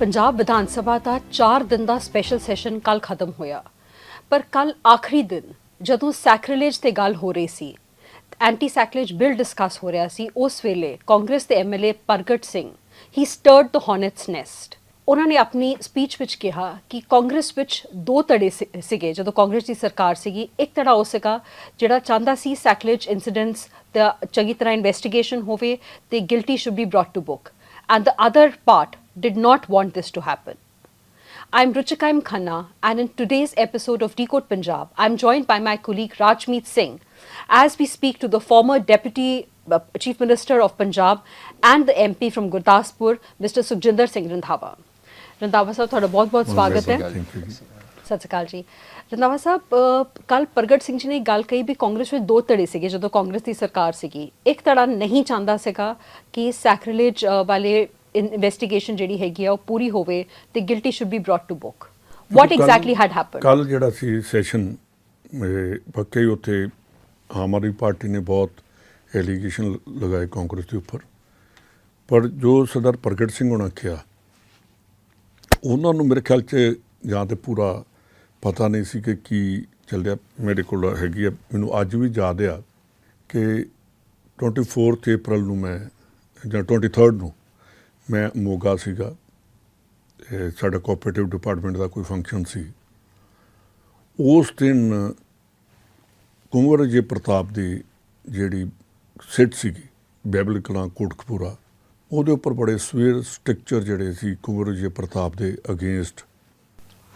ਪੰਜਾਬ ਵਿਧਾਨ ਸਭਾ ਦਾ 4 ਦਿਨ ਦਾ special session ਕੱਲ ਖਤਮ ਹੋਇਆ। ਪਰ ਕੱਲ ਆਖਰੀ ਦਿਨ ਜਦੋਂ ਸੈਕ੍ਰਿਲੇਜ ਤੇ ਗੱਲ ਹੋ ਰਹੀ ਸੀ ਐਂਟੀ ਸੈਕ੍ਰਿਲੇਜ ਬਿੱਲ ਡਿਸਕਸ ਹੋ ਰਿਹਾ ਸੀ, ਉਸ ਵੇਲੇ ਕਾਂਗਰਸ ਦੇ ਐਮਐਲਏ ਪ੍ਰਗਟ Singh he stirred the ਹਾਰਨਟਸ nest ਉਹਨਾਂ ਨੇ ਆਪਣੀ ਸਪੀਚ ਵਿੱਚ ਕਿਹਾ ਕਿ ਕਾਂਗਰਸ ਵਿੱਚ ਦੋ ਧੜੇ ਸੀ- ਸੀਗੇ, ਜਦੋਂ ਕਾਂਗਰਸ ਦੀ ਸਰਕਾਰ ਸੀਗੀ, ਇੱਕ ਧੜਾ ਉਹ ਸੀਗਾ ਜਿਹੜਾ ਚਾਹੁੰਦਾ ਸੀ ਸੈਕ੍ਰਿਲੇਜ ਇਨਸੀਡੈਂਟਸ ਦਾ ਚੰਗੀ ਤਰ੍ਹਾਂ ਇਨਵੈਸਟੀਗੇਸ਼ਨ ਹੋਵੇ ਤੇ guilty should be brought to book and the other part did not want this to happen. I'm Ruchika M. Khanna, and in today's episode of Decode Punjab, I'm joined by my colleague Rajmeet Singh as we speak to the former Deputy uh, Chief Minister of Punjab and the MP from Gurdaspur, Mr. Sukhjinder Singh Randhawa. Randhawa ਸਾਹਿਬ ਤੁਹਾਡਾ ਬਹੁਤ-ਬਹੁਤ ਸਵਾਗਤ ਹੈ thank you ਜੀ ਸਤਿ ਸ਼੍ਰੀ ਅਕਾਲ ਜੀ ਰੰਧਾਵਾ ਸਾਹਿਬ ਕੱਲ ਪ੍ਰਗਟ ਸਿੰਘ ਜੀ ਨੇ ਇੱਕ ਗੱਲ ਕਹੀ ਵੀ ਕਾਂਗਰਸ ਵਿੱਚ ਦੋ ਧੜੇ ਸੀਗੇ ਜਦੋਂ ਕਾਂਗਰਸ ਦੀ ਸਰਕਾਰ ਸੀਗੀ ਇੱਕ ਧੜਾ ਨਹੀਂ ਚਾਹੁੰਦਾ ਸੀਗਾ ਕਿ ਸੈਕ੍ਰਿਲੇਜ ਵਾਲੇ ਇਨਵੈਸਟੀਗੇਸ਼ਨ ਜਿਹੜੀ ਹੈਗੀ ਆ ਉਹ ਪੂਰੀ ਹੋਵੇ ਤੇ guilty should be brought to book what exactly had happened ਕੱਲ ਜਿਹੜਾ ਸੀ ਸੈਸ਼ਨ ਪੱਕੇ ਹੀ ਉੱਥੇ ਆਮ ਆਦਮੀ ਪਾਰਟੀ ਨੇ ਬਹੁਤ ਐਲੀਗੇਸ਼ਨ ਲਗਾਏ ਕਾਂਗਰਸ ਦੇ ਉੱਪਰ। ਪਰ ਜੋ ਸਰਦਾਰ ਪ੍ਰਗਟ ਸਿੰਘ ਹੋਣਾ ਕਿਹਾ ਉਹਨਾਂ ਨੂੰ ਮੇਰੇ ਖਿਆਲ 'ਚ ਜਾਂ ਤੇ ਪੂਰਾ ਪਤਾ ਨਹੀਂ ਸੀ ਕਿ ਕੀ ਚੱਲਿਆ ਮੇਰੇ ਕੋਲ ਹੈਗੀ ਆ ਮੈਨੂੰ ਅੱਜ ਵੀ ਯਾਦ ਆ ਕਿ 24 ਅਪ੍ਰੈਲ ਨੂੰ ਮੈਂ ਜਾਂ 23 ਨੂੰ ਮੈਂ ਮੋਗਾ ਸੀਗਾ। ਸਾਡਾ ਕੋਆਪਰੇਟਿਵ ਡਿਪਾਰਟਮੈਂਟ ਦਾ ਕੋਈ ਫੰਕਸ਼ਨ ਸੀ। ਉਸ ਦਿਨ ਕੁੰਵਰ ਜੀ ਪ੍ਰਤਾਪ ਦੀ ਜਿਹੜੀ ਸਿੱਟ ਸੀਗੀ ਬੈਬਲ ਕਲਾਂ ਕੋਟਕਪੂਰਾ ਉਹਦੇ ਉੱਪਰ ਬੜੇ ਸਵੇਰ ਸਟ੍ਰਕਚਰ ਜਿਹੜੇ ਸੀ ਕੁੰਵਰ ਜੀ ਪ੍ਰਤਾਪ ਦੇ ਅਗੇਂਸਟ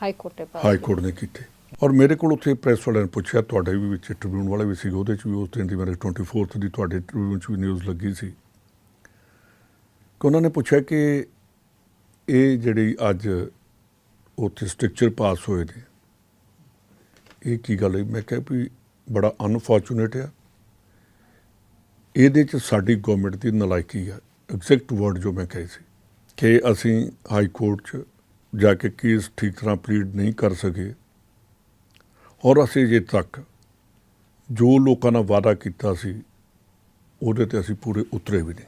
ਹਾਈ ਕੋਰਟ ਦੇ ਪਾਸ। ਹਾਈ ਕੋਰਟ ਨੇ ਕੀਤੇ। ਔਰ ਮੇਰੇ ਕੋਲ ਉੱਥੇ ਪ੍ਰੈਸ ਵਾਲਿਆਂ ਨੇ ਪੁੱਛਿਆ ਤੁਹਾਡੇ ਵੀ ਵਿੱਚ ਟ੍ਰਿਬਿਊਨ ਵਾਲੇ ਵੀ ਸੀ ਉਹਦੇ ਚ ਵੀ ਉਸ ਦਿਨ ਦੀ ਮੇਰੇ 24th ਦੀ ਤੁਹਾਡੇ ਟ੍ਰਿਬਿਊਨ ਚ ਵੀ ਨਿਊਜ਼ ਲੱਗੀ ਸੀ। ਕਿ ਉਹਨਾਂ ਨੇ ਪੁੱਛਿਆ ਕਿ ਇਹ ਜਿਹੜੀ ਅੱਜ ਉੱਥੇ ਸਟ੍ਰਕਚਰ ਪਾਸ ਹੋਏ ਨੇ, ਇਹ ਕੀ ਗੱਲ ਹੈ? ਮੈਂ ਕਿਹਾ ਵੀ ਬੜਾ ਅਨਫੋਰਚੂਨੇਟ ਆ। ਇਹਦੇ ਚ ਸਾਡੀ ਗਵਰਨਮੈਂਟ ਦੀ ਨਲਾਇਕੀ ਆ ਐਗਜ਼ੈਕਟ ਵਰਡ ਜੋ ਮੈਂ ਕਹੀ ਸੀ, ਕਿ ਅਸੀਂ ਹਾਈ ਕੋਰਟ ਚ ਜਾ ਕੇ ਕੇਸ ਠੀਕ ਤਰ੍ਹਾਂ ਪਲੀਡ ਨਹੀਂ ਕਰ ਸਕੇ। ਔਰ ਅਸੀਂ ਜੇ ਤੱਕ ਜੋ ਲੋਕਾਂ ਨਾਲ ਵਾਅਦਾ ਕੀਤਾ ਸੀ, ਉਹਦੇ ਤੇ ਅਸੀਂ ਪੂਰੇ ਉਤਰੇ ਵੀ ਨਹੀਂ।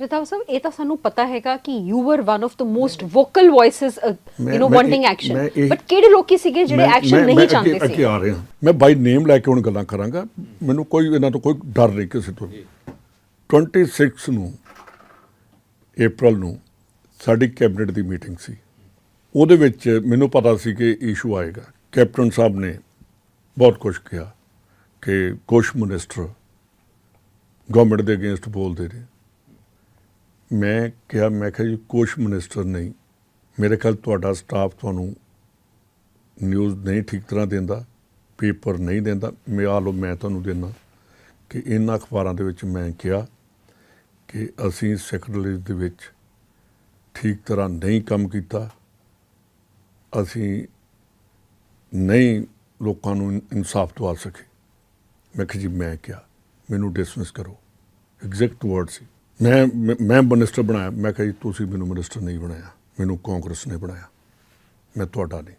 ਰੰਧਾਵਾ ਸਾਹਿਬ ਇਹ ਤਾਂ ਸਾਨੂੰ ਪਤਾ ਹੈਗਾ ਕਿ you were one of the most vocal voices you ਮੈਂ- نو ਮੈਂ ਵਾਂਟਿੰਗ ਐਕਸ਼ਨ ਮੈਂ ਬਟ ਕਿਹੜੇ ਲੋਕੀ ਸੀਗੇ ਜਿਹੜੇ ਮੈਂ- ਐਕਸ਼ਨ ਮੈਂ- ਨਹੀਂ ਮੈਂ ਚਾਹੁੰਦੇ ਸੀ? ਅੱਗੇ ਆ ਰਿਹਾ। ਮੈਂ ਬਾਈ ਨੇਮ ਲੈ ਕੇ ਹੁਣ ਗੱਲਾਂ ਕਰਾਂਗਾ। ਮੈਨੂੰ ਕੋਈ ਇਹਨਾਂ ਤੋਂ ਕੋਈ ਡਰ ਨਹੀਂ ਕਿਸੇ ਤੋਂ। 26 ਨੂੰ April ਨੂੰ ਸਾਡੀ ਕੈਬਨਿਟ ਦੀ ਮੀਟਿੰਗ ਸੀ। ਉਹਦੇ ਵਿੱਚ ਮੈਨੂੰ ਪਤਾ ਸੀ ਕਿ ਇਸ਼ੂ ਆਏਗਾ। ਕੈਪਟਨ ਸਾਹਿਬ ਨੇ ਬਹੁਤ ਕੁਝ ਕਿਹਾ ਕਿ ਕੁਝ ਮਿਨਿਸਟਰ ਗਵਰਨਮੈਂਟ ਦੇ ਅਗੇਂਸਟ ਬੋਲਦੇ ਨੇ ਮੈਂ ਕਿਹਾ ਮੈਂ ਕਿਹਾ ਜੀ ਕੁਝ ਮਿਨਿਸਟਰ ਨਹੀਂ। ਮੇਰੇ ਖਿਆਲ ਤੁਹਾਡਾ ਸਟਾਫ ਤੁਹਾਨੂੰ ਨਿਊਜ਼ ਨਹੀਂ ਠੀਕ ਤਰ੍ਹਾਂ ਦਿੰਦਾ ਪੇਪਰ ਨਹੀਂ ਦਿੰਦਾ। ਮੈਂ ਆ ਲਓ, ਮੈਂ ਤੁਹਾਨੂੰ ਦਿੰਦਾ ਕਿ ਇਹਨਾਂ ਅਖਬਾਰਾਂ ਦੇ ਵਿੱਚ ਮੈਂ ਕਿਹਾ ਕਿ ਅਸੀਂ ਸੈਕਟਰੀਜ਼ ਦੇ ਵਿੱਚ ਠੀਕ ਤਰ੍ਹਾਂ ਨਹੀਂ ਕੰਮ ਕੀਤਾ। ਅਸੀਂ ਨਹੀਂ ਲੋਕਾਂ ਨੂੰ ਇਨਸਾਫ ਦਵਾ ਸਕੇ। ਮੈਂ ਕਿਹਾ ਜੀ, ਮੈਂ ਕਿਹਾ, ਮੈਨੂੰ ਡਿਸਮਿਸ ਕਰੋ। ਐਗਜ਼ੈਕਟ ਵਰਡ ਸੀ। ਮੈਂ ਮੈਂ- ਮਿਨਿਸਟਰ ਬਣਾਇਆ। ਮੈਂ ਕਿਹਾ ਜੀ ਤੁਸੀਂ ਮੈਨੂੰ ਮਿਨਿਸਟਰ ਨਹੀਂ ਬਣਾਇਆ। ਮੈਨੂੰ ਕਾਂਗਰਸ ਨੇ ਬਣਾਇਆ। ਮੈਂ ਤੁਹਾਡਾ ਨਹੀਂ।